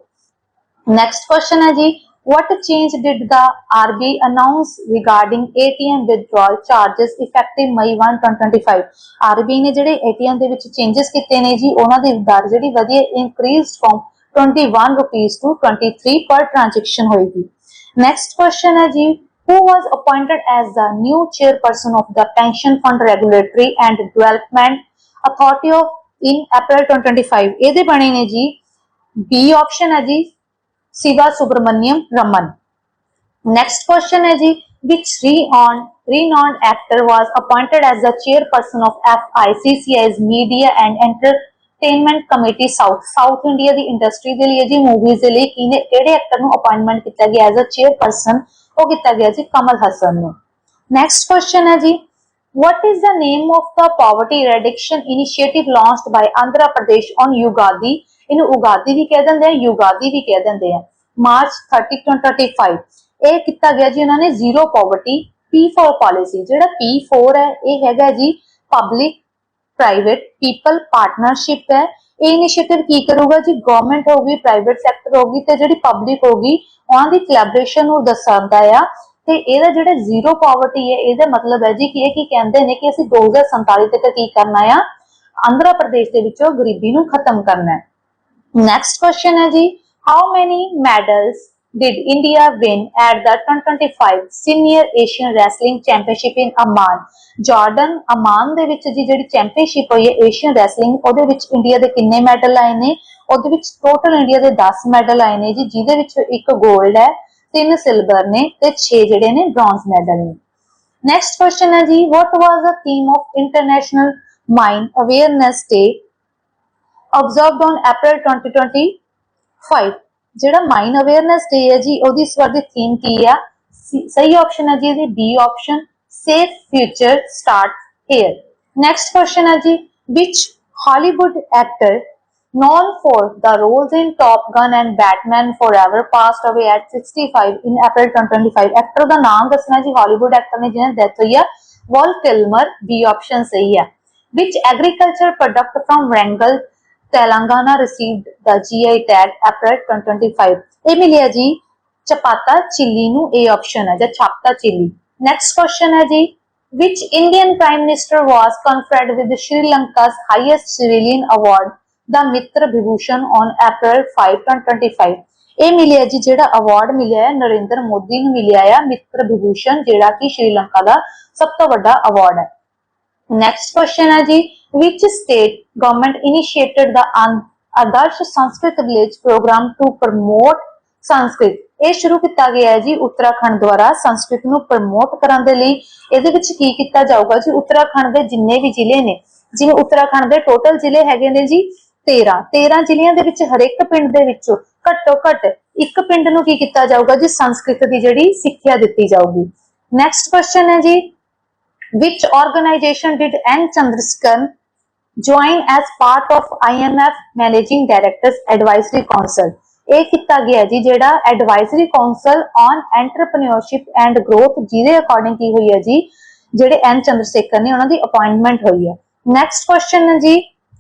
ਨੈਕਸਟ ਕੁਐਸਚਨ ਹੈ ਜੀ what change did the RBI announce regarding ATM withdrawal charges effective May 1 2025 RBI ਨੇ ਜਿਹੜੇ ATM ਦੇ ਵਿੱਚ ਚੇਂजेस ਕੀਤੇ ਨੇ ਜੀ ਉਹਨਾਂ ਦੀ ਦਰ ਜਿਹੜੀ ਵਧੀਆ ਇਨਕਰੀਜ਼ ਫਰਮ 21 ਰੁਪਏ ਤੋਂ 23 ਪਰ ਟ੍ਰਾਂਜੈਕਸ਼ਨ ਹੋਏਗੀ ਨੈਕਸਟ ਕੁਐਸਚਨ ਹੈ ਜੀ who was appointed as the new chairperson of the pension fund regulatory and development authority of in April 2025 ਇਹਦੇ ਬਣੇ ਨੇ ਜੀ B ਆਪਸ਼ਨ ਹੈ ਜੀ Siva Subramaniam Raman. Next question ਹੈ ਜੀ which renowned renowned actor was appointed as the chairperson of FICCI's Media and Entertainment Committee South South India the industry ਦੇ ਲਈ ਜੀ ਮੂਵੀਜ਼ ਦੇ ਲਈ ਕਿਹਨੇ ਕਿਹੜੇ ਐਕਟਰ ਨੂੰ ਅਪਾਇੰਟਮੈਂਟ ਕੀਤਾ ਗਿਆ ਐਜ਼ ਅ chairperson ਉਹ ਕੀਤਾ ਗਿਆ ਜੀ ਕਮਲ ਹਸਨ ਨੂੰ ਨੈਕਸਟ ਕੁਐਸਚਨ ਹੈ ਜੀ what is the name of the poverty reduction initiative launched by Andhra Pradesh on Yugadi ਇਹਨੂੰ ਉਗਾਦੀ ਵੀ ਕਹਿ ਦਿੰਦੇ ਆ ਯੁਗਾਦੀ ਵੀ ਕਹਿ ਦਿੰਦੇ ਆ ਮਾਰਚ 30 ਤੋਂ 35 ਇਹ ਕੀਤਾ ਗਿਆ ਜੀ ਉਹਨਾਂ ਨੇ ਜ਼ੀਰੋ ਪਾਵਰਟੀ P4 ਪਾਲਿਸੀ ਜਿਹੜਾ P4 ਹੈ ਇਹ ਹੈਗਾ ਜੀ ਪਬਲਿਕ ਪ੍ਰਾਈਵੇਟ ਪੀਪਲ ਪਾਰਟਨਰਸ਼ਿਪ ਹੈ ਇਹ ਇਨੀਸ਼ੀਏਟਿਵ ਕੀ ਕਰੂਗਾ ਜੀ? ਗਵਰਨਮੈਂਟ ਹੋਊਗੀ ਪ੍ਰਾਈਵੇਟ ਸੈਕਟਰ ਹੋਊਗੀ ਤੇ ਜਿਹੜੀ ਪਬਲਿਕ ਹੋਊਗੀ, ਉਹਨਾਂ ਦੀ ਕੋਲੈਬੋਰੇਸ਼ਨ ਨੂੰ ਦਰਸਾਉਂਦਾ ਆ। ਤੇ ਇਹਦਾ ਜਿਹੜਾ ਜ਼ੀਰੋ ਪਾਵਰਟੀ ਹੈ, ਇਹਦਾ ਮਤਲਬ ਹੈ ਜੀ ਕਿ ਇਹ ਕੀ ਕਹਿੰਦੇ ਨੇ ਕਿ ਅਸੀਂ 2047 ਤੱਕ ਕੀ ਕਰਨਾ ਆ? ਆਂਧਰਾ ਪ੍ਰਦੇਸ਼ ਦੇ ਵਿੱਚੋਂ ਗਰੀਬੀ ਨੂੰ ਖਤਮ ਕਰਨਾ ਹੈ। Next question ਹੈ ਜੀ, How many medals did India win at the 2025 Senior Asian Wrestling Championship in Amman. Jordan Amman ਦੇ ਵਿੱਚ ਜੀ ਜਿਹੜੀ ਚੈਂਪੀਅਨਸ਼ਿਪ ਹੋਈ ਹੈ ਏਸ਼ੀਅਨ ਰੈਸਲਿੰਗ ਉਹਦੇ ਵਿੱਚ ਇੰਡੀਆ ਦੇ ਕਿੰਨੇ ਮੈਡਲ ਆਏ ਨੇ ਉਹਦੇ ਵਿੱਚ ਟੋਟਲ ਇੰਡੀਆ ਦੇ 10 ਮੈਡਲ ਆਏ ਨੇ ਜੀ ਜਿਹਦੇ ਵਿੱਚ ਇੱਕ 골ਡ ਹੈ ਤਿੰਨ ਸਿਲਵਰ ਨੇ ਤੇ 6 ਜਿਹੜੇ ਨੇ ਬ੍ਰੌਂਜ਼ ਮੈਡਲ ਨੇ ਨੈਕਸਟ ਕੁਐਸਚਨ ਹੈ ਜੀ what was the theme of international mind awareness day observed on April 2025. ਜਿਹੜਾ ਮਾਈਨ ਅਵੇਅਰਨੈਸ ਡੇ ਹੈ ਜੀ ਉਹਦੀ ਇਸ ਵਾਰ ਦੀ ਥੀਮ ਕੀ ਆ ਸੀ- ਸਹੀ ਆਪਸ਼ਨ ਹੈ ਜੀ ਇਹਦੀ B option safe future start here next question ਹੈ ਜੀ which Hollywood actor known for the roles in Top Gun and Batman Forever passed away at 65 in April 2025 actor ਦਾ ਨਾਮ ਦੱਸਣਾ ਜੀ ਹਾਲੀਵੁੱਡ ਐਕਟਰ ਨੇ ਜਿਹਨਾਂ ਦੀ ਡੈਥ ਹੋਈ ਆ ਵॉल ਕਿਲਮਰ ਬੀ ਆਪਸ਼ਨ ਸਹੀ ਹੈ which agriculture product from Wrangell Telangana received the GI tag April 2025 ਇਹ ਮਿਲਿਆ ਜੀ ਚਪਾਤਾ ਚਿੱਲੀ ਨੂੰ ਇਹ ਆਪਸ਼ਨ ਹੈ ਜਾਂ ਛਾਪਤਾ ਚਿੱਲੀ ਨੈਕਸਟ ਕੁਐਸਚਨ ਹੈ ਜੀ which Indian Prime Minister was conferred with Sri Lanka's highest civilian award the Mitra Vibhushan on April 5 2025 ਇਹ ਮਿਲਿਆ ਜੀ ਜਿਹੜਾ ਅਵਾਰਡ ਮਿਲਿਆ ਹੈ ਨਰਿੰਦਰ ਮੋਦੀ ਨੂੰ ਮਿਲਿਆ ਹੈ ਮਿੱਤਰ ਵਿਭੂਸ਼ਣ ਜਿਹੜਾ ਕਿ ਸ਼੍ਰੀਲੰਕਾ ਦਾ ਸਭ ਤੋਂ ਵੱਡਾ ਅਵਾਰਡ ਹੈ Next question ਹੈ ਜੀ, which state government initiated the An- Adarsh Sanskrit Village program to promote ਇਹ ਸ਼ੁਰੂ ਕੀਤਾ ਗਿਆ ਹੈ ਜੀ ਉੱਤਰਾਖੰਡ ਦੁਆਰਾ ਸੰਸਕ੍ਰਿਤ ਨੂੰ ਪ੍ਰਮੋਟ ਕਰਨ ਦੇ ਲਈ। ਇਹਦੇ ਵਿੱਚ ਕੀ ਕੀਤਾ ਜਾਊਗਾ ਜੀ? ਉੱਤਰਾਖੰਡ ਦੇ ਜਿੰਨੇ ਵੀ ਜ਼ਿਲ੍ਹੇ ਨੇ, ਜਿਵੇਂ ਉੱਤਰਾਖੰਡ ਦੇ ਟੋਟਲ ਜ਼ਿਲ੍ਹੇ ਹੈਗੇ ਨੇ ਜੀ 13 13 ਜ਼ਿਲ੍ਹਿਆਂ ਦੇ ਵਿੱਚ ਹਰੇਕ ਪਿੰਡ ਦੇ ਵਿੱਚੋਂ ਘੱਟੋ ਘੱਟ ਇੱਕ ਪਿੰਡ ਨੂੰ ਕੀ ਕੀਤਾ ਜਾਊਗਾ ਜੀ? ਸੰਸਕ੍ਰਿਤ ਦੀ ਜਿਹੜੀ ਸਿੱਖਿਆ ਦਿੱਤੀ ਜਾਊਗੀ। ਨੈਕਸਟ ਕੁਐਸਚਨ ਹੈ ਜੀ which organization did N. Chandrasekhar join as part of IMF Managing Directors Advisory Council? ਇਹ ਕੀਤਾ ਗਿਆ ਜੀ, ਜਿਹੜਾ advisory council on entrepreneurship and growth ਜਿਹਦੇ ਅਕੋਰਡਿੰਗ ਕੀ ਹੋਈ ਹੈ ਜੀ, ਜਿਹੜੇ ਐਨ ਚੰਦਰਸ਼ੇਖਰ ਨੇ ਉਹਨਾਂ ਦੀ ਅਪਾਇੰਟਮੈਂਟ ਹੋਈ ਹੈ। ਨੈਕਸਟ ਕੁਐਸਚਨ ਹੈ ਜੀ,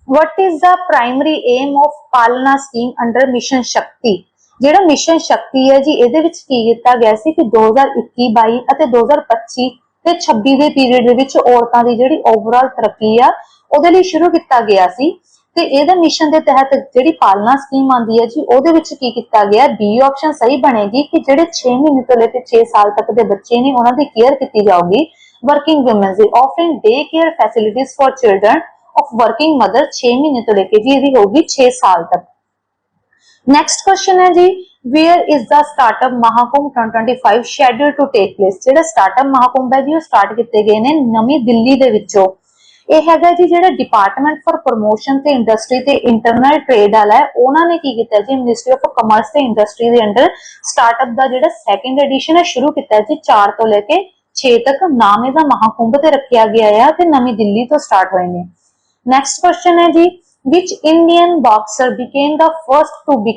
what is the primary aim of Palna scheme under mission Shakti ਜਿਹੜਾ ਮਿਸ਼ਨ ਸ਼ਕਤੀ ਹੈ ਜੀ, ਇਹਦੇ ਵਿੱਚ ਕੀ ਕੀਤਾ ਗਿਆ ਸੀ ਕਿ 2021 22 ਅਤੇ 2025 ਤੇ 26 ਦੇ ਪੀਰੀਅਡ ਦੇ ਵਿੱਚ ਔਰਤਾਂ ਦੀ ਜਿਹੜੀ ਓਵਰਆਲ ਤਰੱਕੀ ਆ, ਉਹਦੇ ਲਈ ਸ਼ੁਰੂ ਕੀਤਾ ਗਿਆ ਸੀ। ਤੇ ਇਹਦੇ ਮਿਸ਼ਨ ਦੇ ਤਹਿਤ ਜਿਹੜੀ ਪਾਲਣਾ ਸਕੀਮ ਆਂਦੀ ਹੈ ਜੀ, ਉਹਦੇ ਵਿੱਚ ਕੀ ਕੀਤਾ ਗਿਆ? ਬੀ ਆਪਸ਼ਨ ਸਹੀ ਬਣੇਗੀ ਕਿ ਜਿਹੜੇ 6 ਮਹੀਨੇ ਤੋਂ ਲੈ ਕੇ 6 ਸਾਲ ਤੱਕ ਦੇ ਬੱਚੇ ਨੇ, ਉਹਨਾਂ ਦੀ ਕੇਅਰ ਕੀਤੀ ਜਾਊਗੀ। ਵਰਕਿੰਗ ਔਮਨਸ ਦੀ offering day care ਫੈਸਿਲਿਟੀਆਂ for children of working mother 6 ਮਹੀਨੇ ਤੋਂ ਲੈ ਕੇ ਜੀ, ਇਹਦੀ ਹੋਊਗੀ 6 ਸਾਲ ਤੱਕ। ਨੈਕਸਟ ਕੁਐਸਚਨ ਹੈ ਜੀ where is the startup Mahakumbh 2025 schedule to take place ਜਿਹੜਾ ਸਟਾਰਟਅਪ ਮਹਾਕੁੰਭ ਹੈ ਜੀ ਉਹ ਸਟਾਰਟ ਕੀਤੇ ਗਏ ਨੇ ਨਵੀਂ ਦਿੱਲੀ ਦੇ ਵਿੱਚੋਂ। ਇਹ ਹੈਗਾ ਜੀ ਜਿਹੜਾ ਡਿਪਾਰਟਮੈਂਟ ਫॉर ਪ੍ਰੋਮੋਸ਼ਨ ਤੇ ਇੰਡਸਟਰੀ ਤੇ ਇੰਟਰਨਲ ਟ੍ਰੇਡ ਵਾਲਾ ਹੈ ਉਹਨਾਂ ਨੇ ਕੀ ਕੀਤਾ ਜੀ? ਮਿਨਿਸਟਰੀ ਆਫ ਕਮਰਸ ਤੇ ਇੰਡਸਟਰੀ ਦੇ ਅੰਡਰ ਸਟਾਰਟਅਪ ਦਾ ਜਿਹੜਾ ਸੈਕੰਡ ਐਡੀਸ਼ਨ ਹੈ ਸ਼ੁਰੂ ਕੀਤਾ ਜੀ 4 ਤੋਂ ਲੈ ਕੇ 6 ਤੱਕ। ਨਾਮ ਇਹਦਾ ਮਹਾਕੁੰਭ ਤੇ ਰੱਖਿਆ ਗਿਆ ਹੈ ਤੇ ਨਵੀਂ ਦਿੱਲੀ ਤੋਂ ਸਟਾਰਟ ਹੋਏ ਨੇ। ਨੈਕਸਟ ਕੁਐਸਚਨ ਹੈ ਜੀ which Indian boxer became the first to be,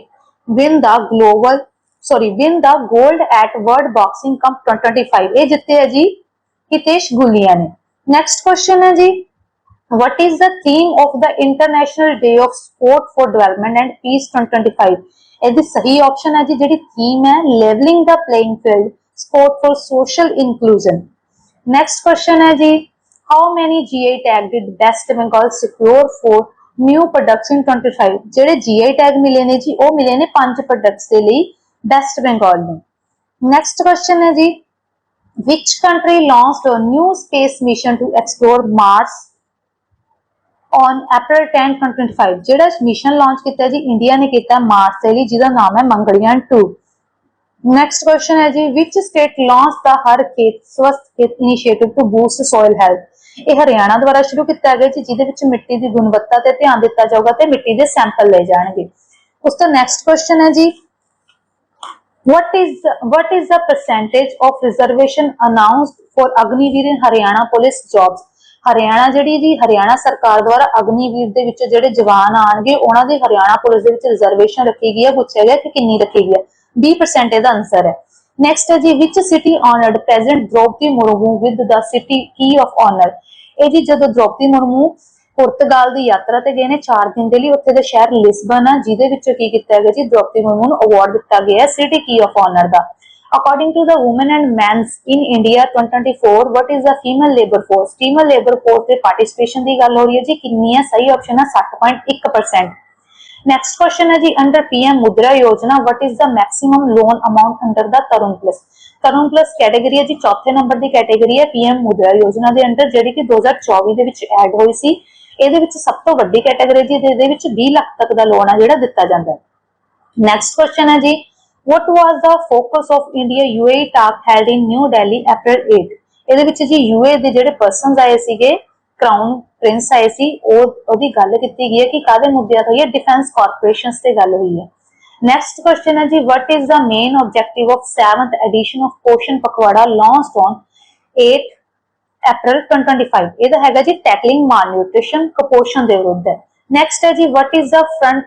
win the global sorry win the gold at World Boxing Cup 2025 ਇਹ ਜਿੱਤੇ ਹੈ ਜੀ ਹਿਤੇਸ਼ ਗੁਲੀਆ ਨੇ ਨੈਕਸਟ ਕੁਐਸਚਨ ਹੈ ਜੀ what is the theme of the International Day of Sport for Development and Peace 2025 ਇਹਦੀ ਸਹੀ option ਹੈ ਜੀ ਜਿਹੜੀ ਥੀਮ ਹੈ leveling the playing field sport for social inclusion next question ਹੈ ਜੀ how many GI tag did West Bengal secure for new products in 25 ਜਿਹੜੇ GI tag ਮਿਲੇ ਨੇ ਜੀ ਉਹ ਮਿਲੇ ਨੇ ਪੰਜ ਪ੍ਰੋਡਕਟਸ ਦੇ ਲਈ ਵੈਸਟ ਬੰਗਾਲ ਨੂੰ ਨੈਕਸਟ ਕੁਐਸਚਨ ਹੈ ਜੀ which country launched a new space mission to explore mars on April 10 2025 ਜਿਹੜਾ ਮਿਸ਼ਨ ਲਾਂਚ ਕੀਤਾ ਜੀ ਇੰਡੀਆ ਨੇ ਕੀਤਾ ਮਾਰਸ ਦੇ ਲਈ ਜਿਹਦਾ ਨਾਮ ਹੈ ਮੰਗਲਯਾਨ 2 ਨੈਕਸਟ ਕੁਐਸਚਨ ਹੈ ਜੀ which state launched the Har Khet Swasth Khet initiative to boost soil health ਇਹ ਹਰਿਆਣਾ ਦੁਆਰਾ ਸ਼ੁਰੂ ਕੀਤਾ ਗਿਆ ਜੀ ਜਿਹਦੇ ਵਿੱਚ ਮਿੱਟੀ ਦੀ ਗੁਣਵੱਤਾ ਤੇ ਧਿਆਨ ਦਿੱਤਾ ਜਾਊਗਾ ਤੇ ਮਿੱਟੀ ਦੇ ਸੈਂਪਲ ਲਏ ਜਾਣਗੇ। ਉਸ ਤੋਂ ਨੈਕਸਟ ਕੁਐਸਚਨ ਹੈ ਜੀ। What is what is the percentage of reservation announced for Agniveer in Haryana police jobs? Haryana ਜਿਹੜੀ ਜੀ, ਹਰਿਆਣਾ ਸਰਕਾਰ ਦੁਆਰਾ ਅਗਨੀਵੀਰ ਦੇ ਵਿੱਚ ਜਿਹੜੇ ਜਵਾਨ ਆਣਗੇ ਉਹਨਾਂ ਦੀ ਹਰਿਆਣਾ ਪੁਲਿਸ ਦੇ ਵਿੱਚ ਰਿਜ਼ਰਵੇਸ਼ਨ ਰੱਖੀ ਗਈ ਹੈ, ਪੁੱਛਿਆ ਗਿਆ ਕਿ ਕਿੰਨੀ ਰੱਖੀ ਗਈ ਹੈ? 20% ਇਹਦਾ ਆਨਸਰ ਹੈ। ਨੈਕਸਟ ਹੈ ਜੀ which city honoured president Droupadi Murmu with the city key of honour ਇਹ ਜੀ ਜਦੋਂ ਦ੍ਰੋਪਦੀ ਮੁਰਮੂ ਪੁਰਤਗਾਲ ਦੀ ਯਾਤਰਾ ਤੇ ਗਏ ਨੇ 4 ਦਿਨ ਦੇ ਲਈ, ਉੱਥੇ ਦਾ ਸ਼ਹਿਰ ਲਿਸਬਨ ਆ, ਜਿਹਦੇ ਵਿੱਚ ਕੀ ਕੀਤਾ ਗਿਆ ਜੀ? ਦ੍ਰੋਪਦੀ ਮੁਰਮੂ ਨੂੰ ਅਵਾਰਡ ਦਿੱਤਾ ਗਿਆ ਸਿਟੀ ਕੀ ਆਫ ਆਨਰ ਦਾ। According to the women and men's in India 2024 what is the female labor force? Female labor force ਦੇ participation ਦੀ ਗੱਲ ਹੋ ਰਹੀ ਹੈ ਜੀ, ਕਿੰਨੀ ਹੈ? ਸਹੀ ਆਪਸ਼ਨ ਹੈ 60.1% ਨੈਕਸਟ ਕੁਐਸਚਨ ਹੈ ਜੀ under PM Mudra Yojana what is the maximum loan amount under the Tarun plus Tarun plus category ਹੈ ਜੀ ਚੌਥੇ ਨੰਬਰ ਦੀ ਕੈਟਾਗਰੀ ਹੈ ਪੀਐਮ ਮੁਦਰਾ ਯੋਜਨਾ ਦੇ ਅੰਡਰ ਜਿਹੜੀ ਕਿ 2024 ਦੇ ਵਿੱਚ ਐਡ ਹੋਈ ਸੀ ਇਹਦੇ ਵਿੱਚ ਸਭ ਤੋਂ ਵੱਡੀ ਕੈਟਾਗਰੀ ਜੀ ਜਿਹਦੇ ਵਿੱਚ 20 ਲੱਖ ਤੱਕ ਦਾ ਲੋਨ ਆ ਜਿਹੜਾ ਦਿੱਤਾ ਜਾਂਦਾ ਹੈ ਨੈਕਸਟ ਕੁਐਸਚਨ ਹੈ ਜੀ what was the focus of india uae talk held in new delhi april 8 ਇਹਦੇ ਵਿੱਚ ਜੀ ਯੂਏ ਦੇ ਜਿਹੜੇ ਪਰਸਨਸ ਆਏ ਸੀਗੇ ਕਰਾਊਨ ਪ੍ਰਿੰਸ ਆਏ ਸੀ, ਉਹ, ਉਹਦੀ ਗੱਲ ਕੀਤੀ ਗਈ ਹੈ ਕਿ ਕਾਦੇ ਮੁੱਦਿਆਂ ਤੋਂ ਇਹ ਡਿਫੈਂਸ ਕਾਰਪੋਰੇਸ਼ਨਸ ਤੇ ਗੱਲ ਹੋਈ ਹੈ। ਨੈਕਸਟ ਕੁਐਸਚਨ ਹੈ ਜੀ, what is the main objective of 7th edition of ਪੋਸ਼ਣ ਪਖਵਾੜਾ launched on 8 ਅਪ੍ਰੈਲ 2025 ਇਹਦਾ ਹੈਗਾ ਜੀ ਟੈਕਲਿੰਗ malnutrition ਕੁਪੋਸ਼ਣ ਦੇ ਵਿਰੁੱਧ ਹੈ। ਨੈਕਸਟ ਹੈ ਜੀ, what is the front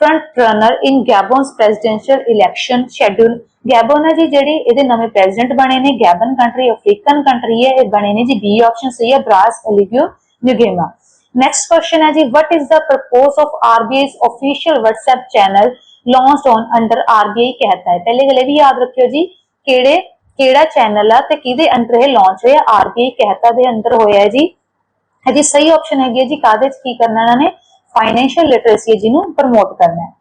front runner in Gabon's presidential election schedule Gabon ਹੈ ਜੀ ਜਿਹੜੀ ਇਹਦੇ ਨਵੇਂ ਪ੍ਰੈਜ਼ੀਡੈਂਟ ਬਣੇ ਨੇ ਗੈਬਨ ਕੰਟਰੀ ਅਫਰੀਕਨ ਕੰਟਰੀ ਹੈ ਇਹ ਬਣੇ ਨੇ ਜੀ ਬੀ ਆਪਸ਼ਨ ਸਹੀ ਹੈ ਬ੍ਰਾਸ ਐਲੀਗਿਓ ਨਿਗੇਮਾ ਨੈਕਸਟ ਕੁਐਸਚਨ ਹੈ ਜੀ what is the purpose of RBI's official WhatsApp channel launch on under RBI ਕਹਤਾ ਹੈ? ਪਹਿਲੇ ਗਲੇ ਵੀ ਯਾਦ ਰੱਖਿਓ ਜੀ, ਕਿਹੜੇ, ਕਿਹੜਾ ਚੈਨਲ ਆ ਤੇ ਕਿਹਦੇ ਅੰਦਰ ਇਹ ਲਾਂਚ ਹੋਇਆ ਆਰਬੀਆਈ ਕਹਤਾ ਦੇ ਅੰਦਰ ਹੋਇਆ ਹੈ ਜੀ। ਹੈ ਜੀ ਸਹੀ ਆਪਸ਼ਨ ਹੈਗੀ ਹੈ ਜੀ ਕਾਦੇ ਚ ਕੀ ਕਰਨਾ ਇਹਨਾਂ ਨੇ? ਫਾਈਨੈਂਸ਼ੀਅਲ ਲਿਟਰੇਸੀ ਜੀ ਨੂੰ ਪ੍ਰਮੋਟ ਕਰਨਾ ਹੈ।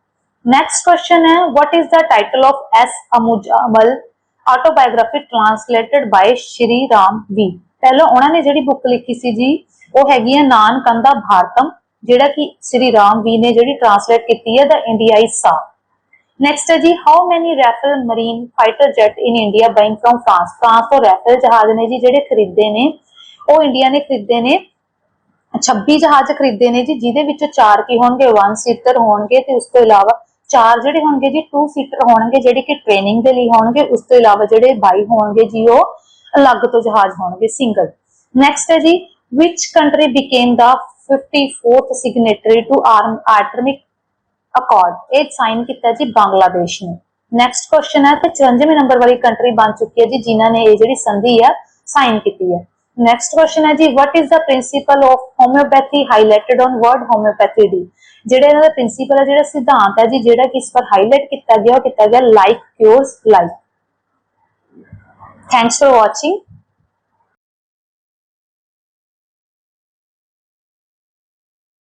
ਨੈਕਸਟ ਕੁਐਸਚਨ ਹੈ what is the title of S. ਅਮੁਜਾਮਲ autobiography translated by Shri Ram V ਪਹਿਲਾਂ ਉਹਨਾਂ ਨੇ ਜਿਹੜੀ ਬੁੱਕ ਲਿਖੀ ਸੀ ਜੀ ਉਹ ਹੈਗੀ ਹੈ ਨਾਨ ਕੰਦਾ ਭਾਰਤਮ ਜਿਹੜਾ ਕਿ ਸ਼੍ਰੀ ਰਾਮ ਵੀ ਨੇ ਜਿਹੜੀ ਟ੍ਰਾਂਸਲੇਟ ਕੀਤੀ ਹੈ ਦਾ ਇੰਡੀਆਈ ਸਾ ਨੈਕਸਟ ਹੈ ਜੀ how many Rafale marine fighter jet in India buying from France France ਤੋਂ ਰੈਫਲ ਜਹਾਜ਼ ਨੇ ਜੀ ਜਿਹੜੇ ਖਰੀਦੇ ਨੇ, ਉਹ ਇੰਡੀਆ ਨੇ ਖਰੀਦੇ ਨੇ। 26 ਜਹਾਜ਼ ਖਰੀਦੇ ਨੇ ਜੀ, ਜਿਹਦੇ ਵਿੱਚੋਂ ਚਾਰ ਕੀ ਹੋਣਗੇ 1 ਸੀਟਰ ਹੋਣਗੇ, ਤੇ ਉਸ ਤੋਂ ਇਲਾਵਾ ਚਾਰ ਜਿਹੜੇ ਹੋਣਗੇ ਜੀ 2 ਸੀਟਰ ਹੋਣਗੇ ਜਿਹੜੇ ਕਿ ਟ੍ਰੇਨਿੰਗ ਦੇ ਲਈ ਹੋਣਗੇ, ਉਸ ਤੋਂ ਇਲਾਵਾ ਜਿਹੜੇ 22 ਹੋਣਗੇ ਜੀ, ਉਹ ਅਲੱਗ ਤੋਂ ਜਹਾਜ਼ ਹੋਣਗੇ ਸਿੰਗਲ ਨੈਕਸਟ ਹੈ ਜੀ, which country became the 54th signatory to arm ਅਕੋਰਡ ਇਹ ਸਾਈਨ ਕੀਤਾ ਜੀ ਬੰਗਲਾਦੇਸ਼ ਨੇ। ਨੈਕਸਟ ਕੁਐਸਚਨ ਹੈ ਤੇ 94 ਨੰਬਰ ਵਾਲੀ ਕੰਟਰੀ ਬਣ ਚੁੱਕੀ ਹੈ ਜੀ, ਜਿਨ੍ਹਾਂ ਨੇ ਇਹ ਜਿਹੜੀ ਸੰਧੀ ਹੈ ਸਾਈਨ ਕੀਤੀ ਹੈ। ਨੈਕਸਟ ਕੁਐਸਚਨ ਹੈ ਜੀ, what is the principle of homeopathy highlighted on word homeopathy day ਜਿਹੜਾ ਇਹਨਾਂ ਦਾ ਪ੍ਰਿੰਸੀਪਲ ਹੈ, ਜਿਹੜਾ ਸਿਧਾਂਤ ਹੈ ਜੀ, ਜਿਹੜਾ ਕਿ ਇਸ ਪਰ ਹਾਈਲਾਈਟ ਕੀਤਾ ਗਿਆ, ਉਹ ਕੀਤਾ ਗਿਆ like cures like thanks for watching